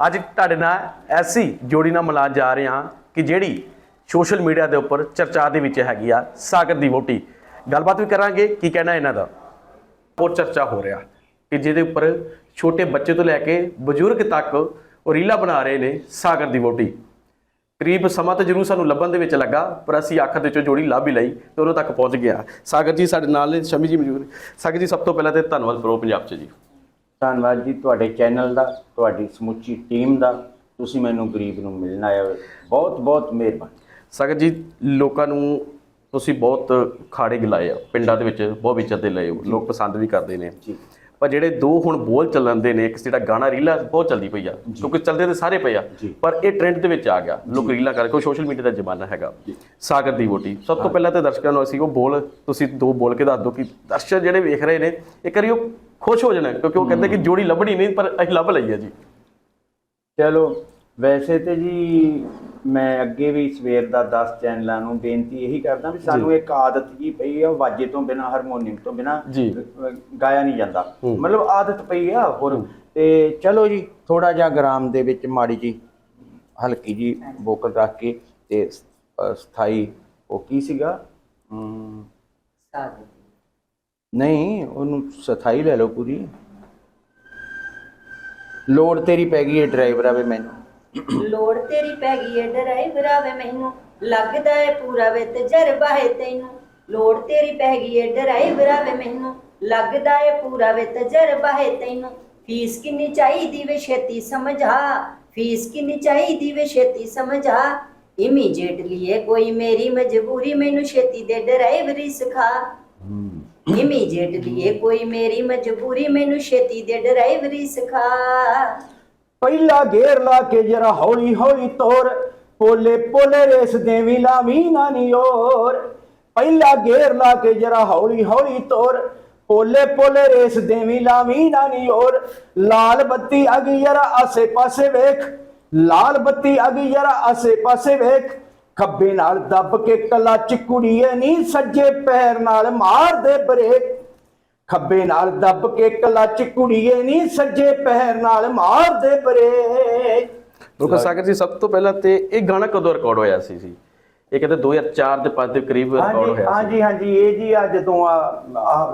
ਅੱਜ ਤੁਹਾਡੇ ਨਾਲ ਐਸੀ ਜੋੜੀ ਨਾਲ ਮਿਲਾਨ ਜਾ ਰਹੇ ਹਾਂ ਕਿ ਜਿਹੜੀ ਸੋਸ਼ਲ ਮੀਡੀਆ ਦੇ ਉੱਪਰ ਚਰਚਾ ਦੇ ਵਿੱਚ ਹੈਗੀ ਆ, ਸਾਗਰ ਦੀ ਵੋਟੀ ਗੱਲਬਾਤ ਵੀ ਕਰਾਂਗੇ, ਕੀ ਕਹਿਣਾ ਇਹਨਾਂ ਦਾ? ਬਹੁਤ ਚਰਚਾ ਹੋ ਰਿਹਾ ਕਿ ਜਿਹਦੇ ਉੱਪਰ ਛੋਟੇ ਬੱਚੇ ਤੋਂ ਲੈ ਕੇ ਬਜ਼ੁਰਗ ਤੱਕ ਉਹ ਰੀਲਾ ਬਣਾ ਰਹੇ ਨੇ ਸਾਗਰ ਦੀ ਵੋਟੀ ਕਰੀਬ ਸਮਾਂ ਤਾਂ ਜ਼ਰੂਰ ਸਾਨੂੰ ਲੱਭਣ ਦੇ ਵਿੱਚ ਲੱਗਾ, ਪਰ ਅਸੀਂ ਅੱਖ ਦੇ ਚੋਂ ਜੋੜੀ ਲੱਭ ਹੀ ਲਈ ਤੇ ਉਹਨਾਂ ਤੱਕ ਪਹੁੰਚ ਗਿਆ। ਸਾਗਰ ਜੀ ਸਾਡੇ ਨਾਲ ਨੇ, ਸ਼ਮੀ ਜੀ ਮੌਜੂਦ ਸਾਗਰ ਜੀ, ਸਭ ਤੋਂ ਪਹਿਲਾਂ ਤੇ ਧੰਨਵਾਦ ਪ੍ਰੋ ਪੰਜਾਬ 'ਚ ਜੀ। ਧੰਨਵਾਦ ਜੀ ਤੁਹਾਡੇ ਚੈਨਲ ਦਾ ਤੁਹਾਡੀ ਸਮੁੱਚੀ ਟੀਮ ਦਾ। ਤੁਸੀਂ ਮੈਨੂੰ ਗਰੀਬ ਨੂੰ ਮਿਲਣ ਆਏ ਹੋ ਬਹੁਤ ਬਹੁਤ ਮਿਹਰਬਾਨੀ। ਸਾਗਰ ਜੀ ਲੋਕਾਂ ਨੂੰ ਤੁਸੀਂ ਬਹੁਤ ਖਾੜੇ ਗਿਲਾਏ ਆ। ਪਿੰਡਾਂ ਦੇ ਵਿੱਚ ਬਹੁਤ ਵਿਚਰਦੇ ਲਏ ਹੋ। ਲੋਕ ਪਸੰਦ ਵੀ ਕਰਦੇ ਨੇ। ਜੀ। ਪਰ ਜਿਹੜੇ ਦੋ ਹੁਣ ਬੋਲ ਚੱਲਣਦੇ ਨੇ ਇੱਕ ਜਿਹੜਾ ਗਾਣਾ ਰੀਲਾ ਬਹੁਤ ਚੱਲਦੀ ਪਈ ਆ ਕਿਉਂਕਿ ਚੱਲਦੇ ਤੇ ਸਾਰੇ ਪਏ ਆ। ਪਰ ਇਹ ਟ੍ਰੈਂਡ ਦੇ ਵਿੱਚ ਆ ਗਿਆ। ਲੋਕ ਰੀਲਾ ਕਰਕੇ ਕੋਈ ਸੋਸ਼ਲ ਮੀਡੀਆ ਦਾ ਜ਼ਮਾਨਾ ਹੈਗਾ। ਸਾਗਰ ਦੀ ਵੋਟੀ। ਸਭ ਤੋਂ ਪਹਿਲਾਂ ਤਾਂ ਦਰਸ਼ਕਾਂ ਨੂੰ ਅਸੀਂ ਉਹ ਬੋਲ ਤੁਸੀਂ ਦੋ ਬੋਲ ਕੇ ਦੱਸ ਦਿਓ ਕਿ ਦਰਸ਼ਕ ਜਿਹੜੇ ਵੇਖ ਰਹੇ ਨੇ ਇੱਕ ਵਾਰੀ ਉਹ ਖੁਸ਼ ਹੋ ਜਾਣਾ ਕਿਉਂਕਿ ਉਹ ਕਹਿੰਦੇ ਕਿ ਜੋੜੀ ਲੱਭਣੀ ਨਹੀਂ ਪਰ ਅਸੀਂ ਲੱਭ ਲਈ ਆ ਜੀ। ਚਲੋ ਵੈਸੇ ਤੇ ਜੀ ਮੈਂ ਅੱਗੇ ਵੀ ਸਵੇਰ ਦਾ 10 ਚੈਨਲਾਂ ਨੂੰ ਬੇਨਤੀ ਇਹੀ ਕਰਦਾ ਵੀ ਸਾਨੂੰ ਇੱਕ ਆਦਤ ਜੀ ਪਈ ਆ ਵਾਜੇ ਤੋਂ ਬਿਨਾ ਹਾਰਮੋਨੀਅਮ ਤੋਂ ਬਿਨਾ। ਗਾਇਆ ਨਹੀਂ ਜਾਂਦਾ। ਮਤਲਬ ਆਦਤ ਪਈ ਆ ਹੋਰ। ਤੇ ਚਲੋ ਜੀ ਥੋੜਾ ਜਿਹਾ ਗ੍ਰਾਮ ਦੇ ਵਿੱਚ ਮਾੜੀ ਜੀ ਹਲਕੀ ਜੀ ਵੋਕਲ ਰੱਖ ਕੇ ਤੇ ਸਥਾਈ ਉਹ ਕੀ ਸੀਗਾ? ਅਮ, ਨਹੀਂ ਉਹਨੂੰ ਸਥਾਈ ਲੈ ਲਓ ਪੂਰੀ। ਲੋੜ ਤੇਰੀ ਪੈ ਗਈ ਏ ਡਰਾਈਵਰ ਆਵੇ ਮੈਨੂੰ। ਲੋੜ ਤੇਰੀ ਪੈ ਗਈ ਏ ਡਰਾਈਵਰਾ ਵੇ ਮੈਨੂੰ। ਲੱਗਦਾ ਏ ਪੂਰਾ ਵੇ ਤਜਰਬਾ ਹੈ ਤੈਨੂੰ। ਲੋੜ ਤੇਰੀ ਪੈ ਗਈ ਏ ਡਰਾਈਵਰਾ ਵੇ ਮੈਨੂੰ। ਲੱਗਦਾ ਏ ਪੂਰਾ ਵੇ ਤਜਰਬਾ ਹੈ ਤੈਨੂੰ। ਫੀਸ ਕਿੰਨੀ ਚਾਹੀਦੀ ਵੇ ਛੇਤੀ ਸਮਝਾ। ਫੀਸ ਕਿੰਨੀ ਚਾਹੀਦੀ ਵੇ ਛੇਤੀ ਸਮਝਾ। ਇਮੀਡੀਏਟਲੀ ਏ ਕੋਈ ਮੇਰੀ ਮਜਬੂਰੀ ਮੈਨੂੰ ਛੇਤੀ ਦੇ ਡਰਾਈਵਰੀ ਸਿਖਾ। ਇਮੀਡੀਏਟਲੀ ਏ ਕੋਈ ਮੇਰੀ ਮਜਬੂਰੀ, ਮੈਨੂੰ ਛੇਤੀ ਦੇ ਡਰਾਈਵਰੀ ਸਿਖਾ। ਪਹਿਲਾ ਗੇਰ ਲਾ ਕੇ ਜਰਾ ਹੌਲੀ ਹੌਲੀ ਤੋਰ, ਪੋਲੇ ਪੋਲੇ ਰੇਸ ਦੇਵੀ ਲਾਵੀ ਨਾ ਨੀ ਓਰ ਪਹਿਲਾ ਗੇਰ ਲਾ ਕੇ ਜਰਾ ਹੌਲੀ ਹੌਲੀ ਤੋਰ, ਪੋਲੇ ਪੋਲੇ ਰੇਸ ਦੇਵੀ ਲਾਵੀ ਨਾ ਨੀ ਲਾਲ ਬੱਤੀ ਆ ਗਈ ਜਰਾ ਆਸੇ ਪਾਸੇ ਵੇਖ, ਲਾਲ ਬੱਤੀ ਆ ਗਈ ਜਰਾ ਆਸੇ ਪਾਸੇ ਵੇਖ। ਖੱਬੇ ਨਾਲ ਦੱਬ ਕੇ ਕਲੱਚ ਕੁੜੀਏ ਨੀ ਸੱਜੇ ਪੈਰ ਨਾਲ ਮਾਰ ਦੇ ਬ੍ਰੇਕ ਖੱਬੇ ਨਾਲ ਦੱਬ ਕੇ ਕਲੱਚ ਕੁੜੀਏ ਨਹੀਂ ਸੱਜੇ ਪੈਰ ਨਾਲ ਮਾਰ ਦੇ ਬਰੇ। ਬਿਲਕੁਲ ਸਾਗਰ ਜੀ ਸਭ ਤੋਂ ਪਹਿਲਾਂ ਤੇ ਇਹ ਗਾਣਾ ਕਦੋਂ ਰਿਕਾਰਡ ਹੋਇਆ ਸੀ ਜੀ? ਇਹ ਕਹਿੰਦੇ 2004 ਦੇ 5 ਦੇ ਕਰੀਬ ਰਿਕਾਰਡ ਹੋਇਆ ਸੀ। ਹਾਂਜੀ ਹਾਂਜੀ ਇਹ ਜੀ ਆ ਜਦੋਂ ਆ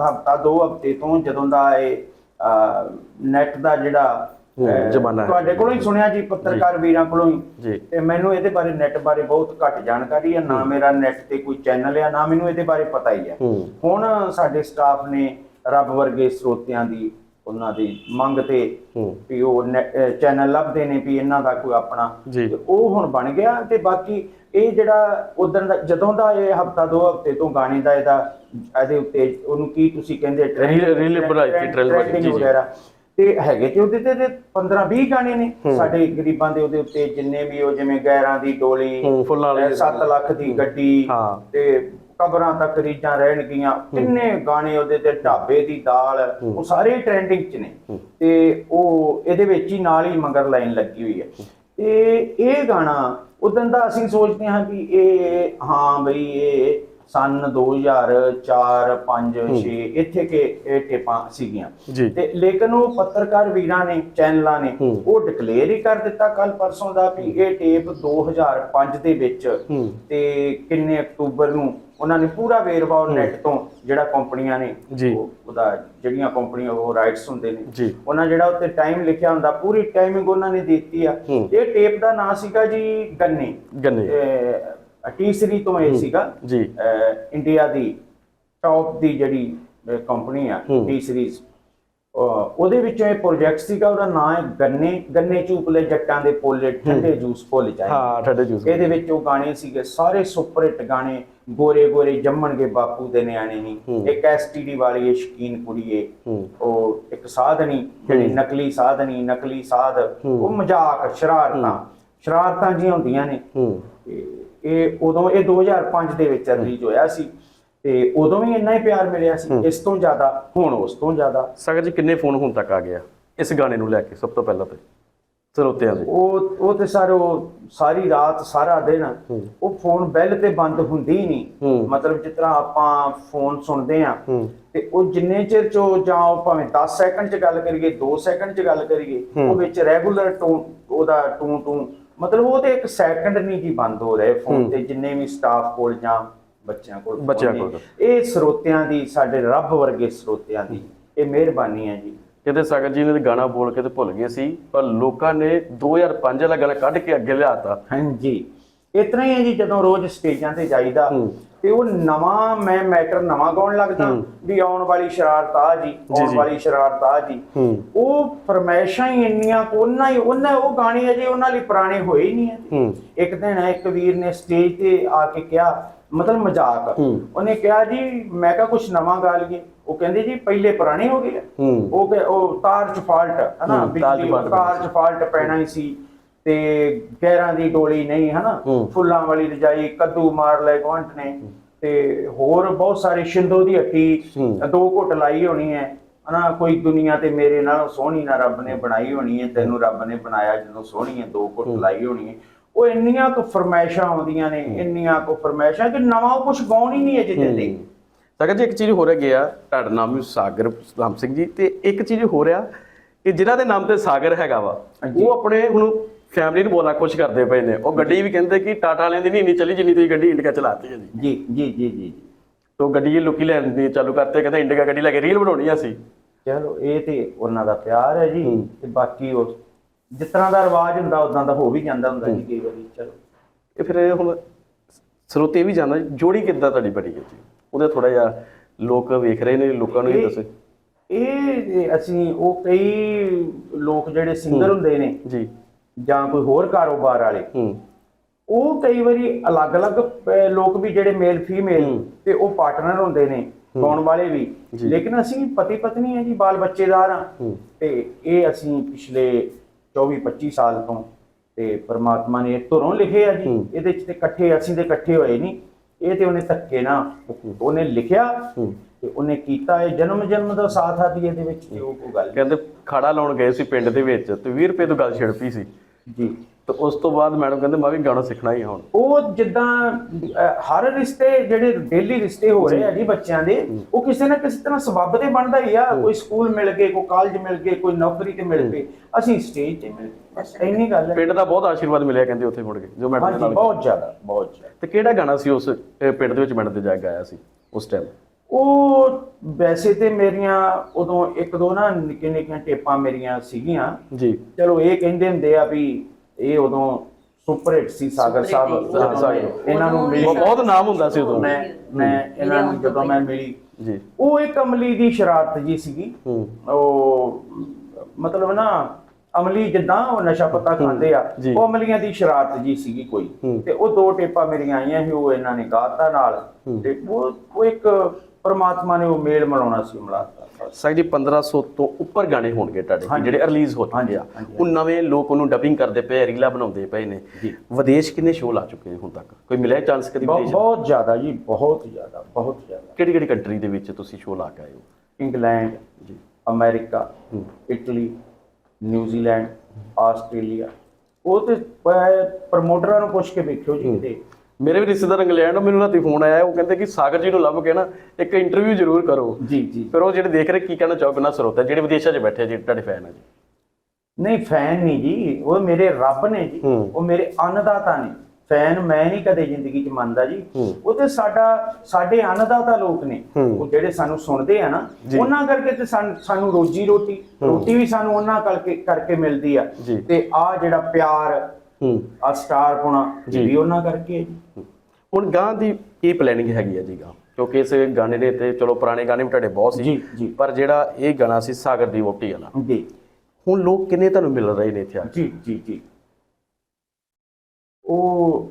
ਹਫਤਾ ਦੋ ਹਫ਼ਤੇ ਤੋਂ ਜਦੋਂ ਦਾ ਇਹ ਨੈਟ ਦਾ ਜਿਹੜਾ ਅਹ, ਜ਼ਮਾਨਾ ਹੈ। ਤੁਹਾਡੇ ਕੋਲੋਂ ਹੀ ਸੁਣਿਆ ਜੀ ਪੱਤਰਕਾਰ ਵੀਰਾਂ ਕੋਲੋਂ ਹੀ। ਜੀ। ਤੇ ਮੈਨੂੰ ਇਹਦੇ ਬਾਰੇ ਨੈਟ ਬਾਰੇ ਬਹੁਤ ਘੱਟ ਜਾਣਕਾਰੀ ਹੈ। ਨਾ ਮੇਰਾ ਨੈਟ ਤੇ ਕੋਈ ਚੈਨਲ ਆ ਨਾ ਮੈਨੂੰ ਇਹਦੇ ਬਾਰੇ ਪਤਾ ਹੀ ਹੈ। ਹੂੰ। ਹੁਣ ਸਾਡੇ ਸਟਾਫ ਨੇ ਰੱਬ ਵਰਗੇ ਸਰੋਤਿਆਂ ਦੀ ਉਹਨਾਂ ਦੀ ਮੰਗ ਤੇ ਹੂੰ। ਵੀ ਉਹ ਚੈਨਲ ਲੱਭਦੇ ਨੇ ਵੀ ਇਹਨਾਂ ਦਾ ਕੋਈ ਆਪਣਾ। ਜੀ। ਤੇ ਉਹ ਹੁਣ ਬਣ ਗਿਆ ਤੇ ਬਾਕੀ ਇਹ ਜਿਹੜਾ ਉਦੋਂ ਦਾ ਜਦੋਂ ਦਾ ਇਹ ਹਫਤਾ ਦੋ ਹਫ਼ਤੇ ਤੋਂ ਗਾਣੇ ਦਾ ਇਹਦਾ ਇਹਦੇ ਉੱਤੇ ਉਹਨੂੰ ਕੀ ਤੁਸੀਂ ਕਹਿੰਦੇ Reel- reel ਬਣਾਈ ਸੀ, trail ਬਣਾਈ, trending ਜੀ, ਜੀ। ਵਗੈਰਾ। ਤੇ ਹੈਗੇ ਤੇ ਉਹਦੇ ਤੇ 15 20 ਗਾਣੇ ਨੇ। ਸਾਡੇ ਗਰੀਬਾਂ ਦੇ ਉਹਦੇ ਉੱਤੇ ਜਿੰਨੇ ਵੀ ਉਹ ਜਿਵੇਂ ਗੈਰਾਂ ਦੀ ਡੋਲੀ ਹੂੰ, ਫੁੱਲਾਂ ਵਾਲੀ 7 ਲੱਖ ਦੀ ਗੱਡੀ। ਤੇ ਕਬਰਾਂ ਤੱਕ ਰੀਜਾਂ ਰਹਿਣਗੀਆਂ ਕਿੰਨੇ ਗਾਣੇ ਉਹਦੇ ਤੇ ਢਾਬੇ ਦੀ ਦਾਲ ਉਹ ਸਾਰੇ ਟ੍ਰੈਂਡਿੰਗ 'ਚ ਨੇ। ਤੇ ਉਹ ਇਹਦੇ ਵਿੱਚ ਹੀ ਨਾਲ ਹੀ ਮਗਰ ਲਾਈਨ ਲੱਗੀ ਹੋਈ ਹੈ। ਤੇ ਇਹ ਗਾਣਾ ਉਦੋਂ ਦਾ ਅਸੀਂ ਸੋਚਦੇ ਹਾਂ ਕਿ ਇਹ ਹਾਂ ਬਈ ਇਹ ਸਨ 2004 5 6 ਇੱਥੇ ਕੇ ਇਹ ਟੇਪਾਂ ਸੀਗੀਆਂ। ਤੇ ਲੇਕਿਨ ਉਹ ਪੱਤਰਕਾਰ ਵੀਰਾਂ ਨੇ ਚੈਨਲਾਂ ਨੇ। ਉਹ ਡਿਕਲੇਅਰ ਹੀ ਕਰ ਦਿੱਤਾ ਕੱਲ ਪਰਸੋਂ ਦਾ ਵੀ ਇਹ ਟੇਪ 2005 ਦੇ ਵਿੱਚ ਤੇ ਕਿੰਨੇ ਅਕਤੂਬਰ ਨੂੰ ਉਹਨਾਂ ਨੇ ਪੂਰਾ ਵੇਰਵਾ ਉਹ ਨੈਟ ਤੋਂ ਜਿਹੜਾ ਕੰਪਨੀਆਂ ਨੇ ਉਹਦਾ ਜਿਹੜੀਆਂ ਕੰਪਨੀਆਂ ਉਹ ਰਾਈਟਸ ਹੁੰਦੇ ਨੇ। ਉਹਨਾਂ ਜਿਹੜਾ ਉੱਤੇ ਟਾਈਮ ਲਿਖਿਆ ਹੁੰਦਾ ਪੂਰੀ ਟਾਈਮਿੰਗ ਉਹਨਾਂ ਨੇ ਦਿੱਤੀ ਆ। ਇਹ ਟੇਪ ਦਾ ਨਾਮ ਸੀਗਾ ਜੀ ਗੰਨੇ। ਗੰਨੇ। ਟੀਸਰੀ ਤੋਂ ਇਹ ਸੀਗਾ ਜੀ। ਇੰਡੀਆ ਦੀ ਟੌਪ ਦੀ ਜਿਹੜੀ ਕੰਪਨੀ ਆ। ਟੀ ਸੀਰੀਜ਼ ਉਹਦੇ ਵਿੱਚੋਂ ਇਹ ਪ੍ਰੋਜੈਕਟ ਸੀਗਾ ਉਹਦਾ ਨਾਮ ਹੈ ਗੰਨੇ ਗੰਨੇ ਚੂਪਲੇ ਜੱਟਾਂ ਦੇ ਪੋਲੇ ਠੰਡੇ ਜੂਸ ਭੁੱਲ ਜਾਏ। ਹਾਂ ਠੱਡੇ ਜੂਸ ਇਹਦੇ ਵਿੱਚ ਉਹ ਗਾਣੇ ਸੀਗੇ ਸਾਰੇ ਸੁਪਰ ਹਿੱਟ ਗਾਣੇ ਗੋਰੇ ਗੋਰੇ ਜੰਮਣਗੇ ਬਾਪੂ ਦੇ ਨਿਆਣੇ ਨਹੀਂ। ਇੱਕ ਐਸਟੀਡੀ ਵਾਲੀ ਇਹ ਸ਼ਕੀਨ ਕੁੜੀਏ ਉਹ ਇੱਕ ਸਾਧਨੀ ਜਿਹੜੀ। ਨਕਲੀ ਸਾਧਨੀ ਨਕਲੀ ਸਾਧ। ਉਹ ਮਜ਼ਾਕ ਸ਼ਰਾਰਤਾਂ। ਸ਼ਰਾਰਤਾਂ ਜੀ ਹੁੰਦੀਆਂ ਨੇ। ਇਹ ਉਦੋਂ ਇਹ 2005 ਦੇ ਵਿੱਚ ਰਿਲੀਜ਼ ਹੋਇਆ ਸੀ ਤੇ ਉਦੋਂ ਵੀ ਇੰਨਾ ਹੀ ਪਿਆਰ ਮਿਲਿਆ ਸੀ ਇਸ ਤੋਂ ਜ਼ਿਆਦਾ ਹੁਣ ਉਸ ਤੋਂ ਜ਼ਿਆਦਾ। ਸਾਗਰ ਜੀ ਕਿੰਨੇ ਫੋਨ ਹੁਣ ਤੱਕ ਆ ਗਿਆ ਇਸ ਗਾਣੇ ਨੂੰ ਲੈ ਕੇ ਸਭ ਤੋਂ ਪਹਿਲਾਂ ਤੇ ਸਰੋਤਿਆਂ ਦੇ? ਉਹ ਉਹ ਤੇ ਸਰ ਉਹ ਸਾਰੀ ਰਾਤ ਸਾਰਾ ਦਿਨ ਉਹ ਫੋਨ ਬੈਲ ਤੇ ਬੰਦ ਹੁੰਦੀ ਹੀ ਨਹੀਂ। ਮਤਲਬ ਜਿਸ ਤਰ੍ਹਾਂ ਆਪਾਂ ਫੋਨ ਸੁਣਦੇ ਆ ਤੇ ਉਹ ਜਿੰਨੇ ਚਿਰ ਚ ਜਾਂ ਉਹ ਭਾਵੇਂ 10 ਸੈਕਿੰਡ ਚ ਗੱਲ ਕਰੀਏ 2 ਸੈਕਿੰਡ ਚ ਗੱਲ ਕਰੀਏ ਉਹ ਵਿੱਚ ਰੈਗੂਲਰ ਟੂਨ ਉਹਦਾ ਟੂੰ ਟੂੰ ਮਤਲਬ ਉਹ ਤੇ ਇੱਕ ਸੈਕਿੰਡ ਨਹੀਂ ਜੀ ਬੰਦ ਹੋ ਰਿਹਾ ਫੋਨ ਤੇ ਜਿੰਨੇ ਵੀ ਸਟਾਫ ਕੋਲ ਜਾਂ ਬੱਚਿਆਂ ਕੋਲ ਬੱਚਿਆਂ। ਕੋਲ। ਇਹ ਸਰੋਤਿਆਂ ਦੀ ਸਾਡੇ ਰੱਬ ਵਰਗੇ ਸਰੋਤਿਆਂ ਦੀ ਇਹ ਮਿਹਰਬਾਨੀ ਹੈ ਜੀ। ਕਿਤੇ ਸਾਗਰ ਜੀ ਨੇ ਗਾਣਾ ਬੋਲ ਕੇ ਤੇ ਭੁੱਲ ਗਏ ਸੀ ਪਰ ਲੋਕਾਂ ਨੇ 2005 ਵਾਲਾ ਗਾਣਾ ਕੱਢ ਕੇ ਅੱਗੇ ਲਿਆਤਾ। ਹਾਂਜੀ। ਇਤਨਾ ਹੀ ਹੈ ਜੀ ਜਦੋਂ ਰੋਜ਼ ਸਟੇਜਾਂ ਤੇ ਜਾਈਦਾ ਤੇ ਉਹ ਨਵਾਂ ਮੈਂ ਮੈਟਰ ਨਵਾਂ ਗਾਉਣ ਲੱਗਦਾ ਵੀ ਆਉਣ ਵਾਲੀ ਸ਼ਰਾਰਤ ਆ ਜੀ ਆਉਣ। ਵਾਲੀ ਸ਼ਰਾਰਤ ਆ ਜੀ। ਉਹ ਫਰਮੈਸ਼ਾਂ ਹੀ ਇੰਨੀਆਂ ਕੁ ਉਹਨਾਂ ਹੀ ਉਹਨਾਂ ਉਹ ਗਾਣੇ ਅਜੇ ਉਹਨਾਂ ਲਈ ਪੁਰਾਣੇ ਹੋਏ ਹੀ ਨਹੀਂ ਹੈ। ਇੱਕ ਦਿਨ ਇੱਕ ਵੀਰ ਨੇ ਸਟੇਜ ਤੇ ਆ ਕੇ ਕਿਹਾ ਮਤਲਬ ਮਜ਼ਾਕ। ਉਹਨੇ ਕਿਹਾ ਜੀ ਮੈਂ ਕਿਹਾ ਕੁਝ ਨਵਾਂ ਗਾ ਲਈਏ। ਉਹ ਕਹਿੰਦੇ ਜੀ ਪਹਿਲੇ ਪੁਰਾਣੇ ਹੋ ਗਏ। ਉਹ ਉਹ ਤਾਰ ਚ ਫਾਲਟ ਹਨਾ ਤਾਰ ਚ ਫਾਲਟ ਪੈਣਾ ਹੀ ਸੀ। ਤੇ ਗਹਿਰਾਂ ਦੀ ਡੋਲੀ ਨਹੀਂ ਹਨਾ? ਹੂੰ। ਫੁੱਲਾਂ ਵਾਲੀ ਰਜਾਈ ਕੱਦੂ ਮਾਰ ਲੈ ਗਵੰਟ ਨੇ। ਤੇ ਹੋਰ ਬਹੁਤ ਸਾਰੇ ਸ਼ਿੰਦੋ ਦੀ ਹੱਟੀ ਹੂੰ। ਦੋ ਘੁੱਟ ਲਾਈ ਹੋਣੀ ਹੈ ਹਨਾ ਕੋਈ ਦੁਨੀਆ ਤੇ ਮੇਰੇ ਨਾਲੋਂ ਸੋਹਣੀ ਨਾ ਰੱਬ ਨੇ ਬਣਾਈ ਹੋਣੀ ਹੈ ਤੈਨੂੰ ਰੱਬ ਨੇ ਬਣਾਇਆ ਜਦੋਂ ਸੋਹਣੀ ਹੈ ਦੋ ਘੁੱਟ ਲਾਈ ਹੋਣੀ ਹੈ ਉਹ ਇੰਨੀਆਂ ਕੁ ਫਰਮਾਇਸ਼ਾਂ ਆਉਂਦੀਆਂ ਨੇ ਇੰਨੀਆਂ ਕੁ ਫਰਮਾਇਸ਼ਾਂ ਕਿ ਨਵਾਂ ਕੁਝ ਗਾਉਣ ਹੀ ਨਹੀਂ ਅਜੇ ਦਿੰਦੇ। ਸਾਗਰ ਜੀ ਇੱਕ ਚੀਜ਼ ਹੋ ਰਹੀ ਗਿਆ ਤੁਹਾਡਾ ਨਾਮ ਵੀ ਸਾਗਰ ਰਾਮ ਸਿੰਘ ਜੀ ਤੇ ਇੱਕ ਚੀਜ਼ ਹੋ ਰਿਹਾ ਕਿ ਜਿਨ੍ਹਾਂ ਦੇ ਨਾਮ ਤੇ ਸਾਗਰ ਹੈਗਾ ਵਾ। ਉਹ ਆਪਣੇ ਹੁਣ ਫੈਮਿਲੀ ਨੂੰ ਬੋਲਣਾ ਕੁਛ ਕਰਦੇ ਪਏ ਨੇ। ਉਹ ਗੱਡੀ ਵੀ ਕਹਿੰਦੇ ਕਿ ਟਾਟਾ ਵਾਲਿਆਂ ਦੀ ਨਹੀਂ ਇੰਨੀ ਚੱਲੀ ਜਿੰਨੀ ਤੁਸੀਂ ਗੱਡੀ ਇੰਡੀਕਾ ਚਲਾਤੀ ਹੈ ਜੀ। ਜੀ ਜੀ ਜੀ ਜੀ। ਤੋ ਗੱਡੀ ਇਹ ਲੋਕੀ ਲੈਣ ਦੀ ਚਾਲੂ ਕਰਤੇ ਕਹਿੰਦੇ ਇੰਡੀਕਾ ਗੱਡੀ ਲੈ ਕੇ ਰੀਲ ਬਣਾਉਣੀ ਆ ਸੀ ਚਲੋ ਇਹ ਤੇ ਉਹਨਾਂ ਦਾ ਪਿਆਰ ਹੈ ਜੀ ਤੇ ਬਾਕੀ ਉਹ ਜਿਸ ਤਰ੍ਹਾਂ ਦਾ ਰਿਵਾਜ ਹੁੰਦਾ ਉਦਾਂ ਦਾ ਹੋ ਵੀ ਜਾਂਦਾ ਹੁੰਦਾ ਜੀ ਕਈ ਵਾਰੀ ਚਲੋ। ਇਹ ਫਿਰ ਇਹ ਹੁਣ ਸਰੋਤੇ ਵੀ ਜਾਂਦਾ ਜੋੜੀ ਕਿੱਦਾਂ ਤੁਹਾਡੀ ਬਣੀ ਹੈ ਜੀ? ਉਹਦੇ ਥੋੜਾ ਜਿਹਾ ਲੋਕ ਵੇਖ ਰਹੇ ਨੇ ਲੋਕਾਂ ਨੂੰ ਇਹ- ਦੱਸੇ। ਇਹ ਅਸੀਂ ਉਹ ਕਈ ਲੋਕ ਜਿਹੜੇ ਸਿੰਗਰ ਹੁੰਦੇ ਨੇ ਜੀ। ਜਾਂ ਕੋਈ ਹੋਰ ਕਾਰੋਬਾਰ ਵਾਲੇ ਹੂੰ। ਉਹ ਕਈ ਵਾਰੀ ਅਲੱਗ-ਅਲੱਗ ਲੋਕ ਵੀ ਜਿਹੜੇ ਮੇਲ ਫੀਮੇਲ ਤੇ ਉਹ ਪਾਰਟਨਰ ਹੁੰਦੇ ਨੇ ਗਾਉਣ ਵਾਲੇ ਵੀ। ਲੇਕਿਨ ਅਸੀਂ ਪਤੀ ਪਤਨੀ ਹੈ ਜੀ ਬਾਲ ਬੱਚੇਦਾਰ ਆ ਤੇ ਇਹ ਅਸੀਂ ਪਿਛਲੇ 24-25 ਸਾਲ ਤੋਂ ਤੇ ਪ੍ਰਮਾਤਮਾ ਨੇ ਧੁਰੋਂ ਲਿਖੇ ਆ ਜੀ। ਇਹਦੇ ਚ ਤੇ ਇਕੱਠੇ ਅਸੀਂ ਤੇ ਇਕੱਠੇ ਹੋਏ ਨਹੀਂ। ਇਹ ਤੇ ਉਹਨੇ ਧੱਕੇ ਨਾ ਉਹਨੇ ਲਿਖਿਆ ਤੇ ਉਹਨੇ ਕੀਤਾ ਇਹ ਜਨਮ ਜਨਮ ਦਾ ਸਾਥ ਆਦੀ ਇਹਦੇ ਵਿੱਚ ਉਹ ਕੋਈ ਗੱਲ ਕਹਿੰਦੇ ਖਾੜਾ ਲਾਉਣ ਗਏ ਸੀ ਪਿੰਡ ਦੇ ਵਿੱਚ ਤੇ 20 ਰੁਪਏ ਤੋਂ ਗੱਲ ਛਿੜ ਪਈ ਸੀ। ਜੀ। ਤੇ ਉਸ ਤੋਂ ਬਾਅਦ ਮੈਡਮ ਕਹਿੰਦੇ ਮੈਂ ਵੀ ਗਾਣਾ ਸਿੱਖਣਾ ਹੀ ਹੁਣ। ਉਹ ਜਿੱਦਾਂ ਅਹ, ਹਰ ਰਿਸ਼ਤੇ ਜਿਹੜੇ ਡੇਲੀ ਰਿਸ਼ਤੇ ਹੋ ਰਹੇ ਆ ਜੀ ਬੱਚਿਆਂ ਦੇ ਉਹ ਕਿਸੇ ਨਾ ਕਿਸੇ ਤਰ੍ਹਾਂ ਸਬੱਬ ਤੇ ਬਣਦਾ ਹੀ ਆ। ਕੋਈ ਸਕੂਲ ਮਿਲ ਗਏ ਕੋਈ ਕਾਲਜ ਮਿਲ ਗਏ ਕੋਈ ਨੌਕਰੀ ਤੇ ਮਿਲ ਗਏ। ਅਸੀਂ ਸਟੇਜ ਤੇ ਮਿਲ ਗਏ। ਬਸ ਇੰਨੀ ਗੱਲ ਹੈ। ਪਿੰਡ ਦਾ ਬਹੁਤ ਆਸ਼ੀਰਵਾਦ ਮਿਲਿਆ ਕਹਿੰਦੇ ਉੱਥੇ ਮੁੜ ਕੇ ਜੋ ਮੈਡਮ ਦੇ ਹਾਂਜੀ ਨਾਲ ਬਹੁਤ ਜ਼ਿਆਦਾ ਬਹੁਤ ਜ਼ਿਆਦਾ। ਤੇ ਕਿਹੜਾ ਗਾਣਾ ਸੀ ਉਸ ਅਹ, ਪਿੰਡ ਦੇ ਵਿੱਚ ਮੈਡਮ ਤੇ ਜਾ ਕੇ ਗਾਇਆ ਸੀ ਉਸ ਟਾਈਮ ਉਹ ਵੈਸੇ ਤੇ ਮੇਰੀਆਂ ਉਦੋਂ ਇੱਕ ਦੋ ਨਾ ਨਿੱਕੀਆਂ ਨਿੱਕੀਆਂ ਟੇਪਾਂ ਮੇਰੀਆਂ ਸੀਗੀਆਂ। ਜੀ। ਚਲੋ ਇਹ ਕਹਿੰਦੇ ਹੁੰਦੇ ਆ ਵੀ ਇਹ ਉਦੋਂ ਸੁਪਰ ਹਿੱਟ ਸੀ ਸਾਗਰ ਸਾਹਿਬ। ਇਹਨਾਂ ਨੂੰ ਮਿਲੀ ਬਹੁਤ ਨਾਮ ਹੁੰਦਾ ਸੀ ਉਦੋਂ। ਮੈਂ ਮੈਂ ਇਹਨਾਂ ਨੂੰ ਜਦੋਂ ਮੈਂ ਮਿਲੀ। ਜੀ। ਉਹ ਇੱਕ ਅਮਲੀ ਦੀ ਸ਼ਰਾਰਤ ਜੀ ਸੀਗੀ। ਉਹ ਮਤਲਬ ਨਾ ਅਮਲੀ ਜਿੱਦਾਂ ਉਹ ਨਸ਼ਾ ਪੱਤਾ ਖਾਂਦੇ ਆ। ਉਹ ਅਮਲੀਆਂ ਦੀ ਸ਼ਰਾਰਤ ਜੀ ਸੀਗੀ ਕੋਈ। ਤੇ ਉਹ ਦੋ ਟੇਪਾਂ ਮੇਰੀਆਂ ਆਈਆਂ ਸੀ ਉਹ ਇਹਨਾਂ ਨੇ ਗਾਤਾ ਨਾਲ। ਤੇ ਉਹ ਉਹ ਇੱਕ ਪ੍ਰਮਾਤਮਾ ਨੇ ਉਹ ਮੇਲ ਮਨਾਉਣਾ ਸੀ ਮਿਲਾਤਾ। ਸਾਈ ਜੀ 1500 ਤੋਂ ਉੱਪਰ ਗਾਣੇ ਹੋਣਗੇ ਤੁਹਾਡੇ। ਜਿਹੜੇ ਰਿਲੀਜ਼ ਹੋ ਚੁੱਕੇ ਆ। ਉਹ ਨਵੇਂ ਲੋਕ ਉਹਨੂੰ ਡਬਿੰਗ ਕਰਦੇ ਪਏ ਰੀਲਾ ਬਣਾਉਂਦੇ ਪਏ ਨੇ। ਵਿਦੇਸ਼ ਕਿੰਨੇ ਸ਼ੋਅ ਲਾ ਚੁੱਕੇ ਨੇ ਹੁਣ ਤੱਕ? ਕੋਈ ਮਿਲਿਆ ਚਾਂਸ ਕਦੀ ਵਿਦੇਸ਼ ਬਹੁਤ ਜ਼ਿਆਦਾ ਜੀ ਬਹੁਤ ਜ਼ਿਆਦਾ ਬਹੁਤ ਜ਼ਿਆਦਾ। ਕਿਹੜੀ ਕਿਹੜੀ ਕੰਟਰੀ ਦੇ ਵਿੱਚ ਤੁਸੀਂ ਸ਼ੋਅ ਲਾ ਕੇ ਆਏ ਹੋ? ਇੰਗਲੈਂਡ ਜੀ। America. Italy New Zealand Australia. ਉਹ ਤੇ ਪ੍ਰਮੋਟਰਾਂ ਨੂੰ ਪੁੱਛ ਕੇ ਵੇਖਿਓ ਜੀ ਕਿਤੇ। ਮੇਰੇ ਵੀ ਰਿਸ਼ਤੇਦਾਰ ਇੰਗਲੈਂਡ ਤੋਂ ਮੈਨੂੰ ਰਾਤੀ ਫੋਨ ਆਇਆ ਉਹ ਕਹਿੰਦੇ ਕਿ ਸਾਗਰ ਜੀ ਨੂੰ ਲੱਭ ਕੇ ਨਾ ਇੱਕ ਇੰਟਰਵਿਊ ਜ਼ਰੂਰ ਕਰੋ। ਜੀ ਜੀ। ਫਿਰ ਉਹ ਜਿਹੜੇ ਦੇਖ ਰਹੇ ਕੀ ਕਹਿਣਾ ਚਾਹੋਗੇ ਨਾ ਸਰੋਤਾ ਜਿਹੜੇ ਵਿਦੇਸ਼ਾਂ 'ਚ ਬੈਠੇ ਜਿਹੜੇ ਤੁਹਾਡੇ ਫੈਨ ਆ ਜੀ। ਨਹੀਂ ਫੈਨ ਨਹੀਂ ਜੀ। ਉਹ ਮੇਰੇ ਰੱਬ ਨੇ ਜੀ। ਉਹ ਮੇਰੇ ਅੰਨਦਾਤਾ ਨੇ। ਫੈਨ ਮੈਂ ਨਹੀਂ ਕਦੇ ਜ਼ਿੰਦਗੀ 'ਚ ਮੰਨਦਾ ਜੀ। ਉਹ ਤੇ ਸਾਡਾ ਸਾਡੇ ਅੰਨਦਾਤਾ ਲੋਕ ਨੇ। ਉਹ ਜਿਹੜੇ ਸਾਨੂੰ ਸੁਣਦੇ ਆ ਨਾ। ਉਹਨਾਂ ਕਰਕੇ ਤੇ ਸਾਨੂੰ ਰੋਜੀ ਰੋਟੀ ਰੋਟੀ ਵੀ ਸਾਨੂੰ ਉਹਨਾਂ ਕਰਕੇ ਕਰਕੇ ਮਿਲਦੀ ਆ। ਤੇ ਆ ਜਿਹੜਾ ਪਿਆਰ ਹੂੰ। ਆ ਸਟਾਰ ਪੁਣਾ ਜੀ। ਵੀ ਉਹਨਾਂ ਕਰਕੇ ਹੈ ਜੀ। ਹੁਣ ਗਾਂ ਦੀ ਕੀ ਪਲੈਨਿੰਗ ਹੈਗੀ ਆ ਜੀ ਗਾਂ? ਕਿਉਂਕਿ ਇਸ ਗਾਣੇ ਦੇ ਤੇ ਚਲੋ ਪੁਰਾਣੇ ਗਾਣੇ ਵੀ ਤੁਹਾਡੇ ਬਹੁਤ ਸੀ। ਪਰ ਜਿਹੜਾ ਇਹ ਗਾਣਾ ਸੀ ਸਾਗਰ ਦੀ ਵੋਟੀ ਵਾਲਾ। ਜੀ। ਹੁਣ ਲੋਕ ਕਿੰਨੇ ਤੁਹਾਨੂੰ ਮਿਲ ਰਹੇ ਨੇ ਇੱਥੇ ਆ ਜੀ ਜੀ ਜੀ। ਉਹ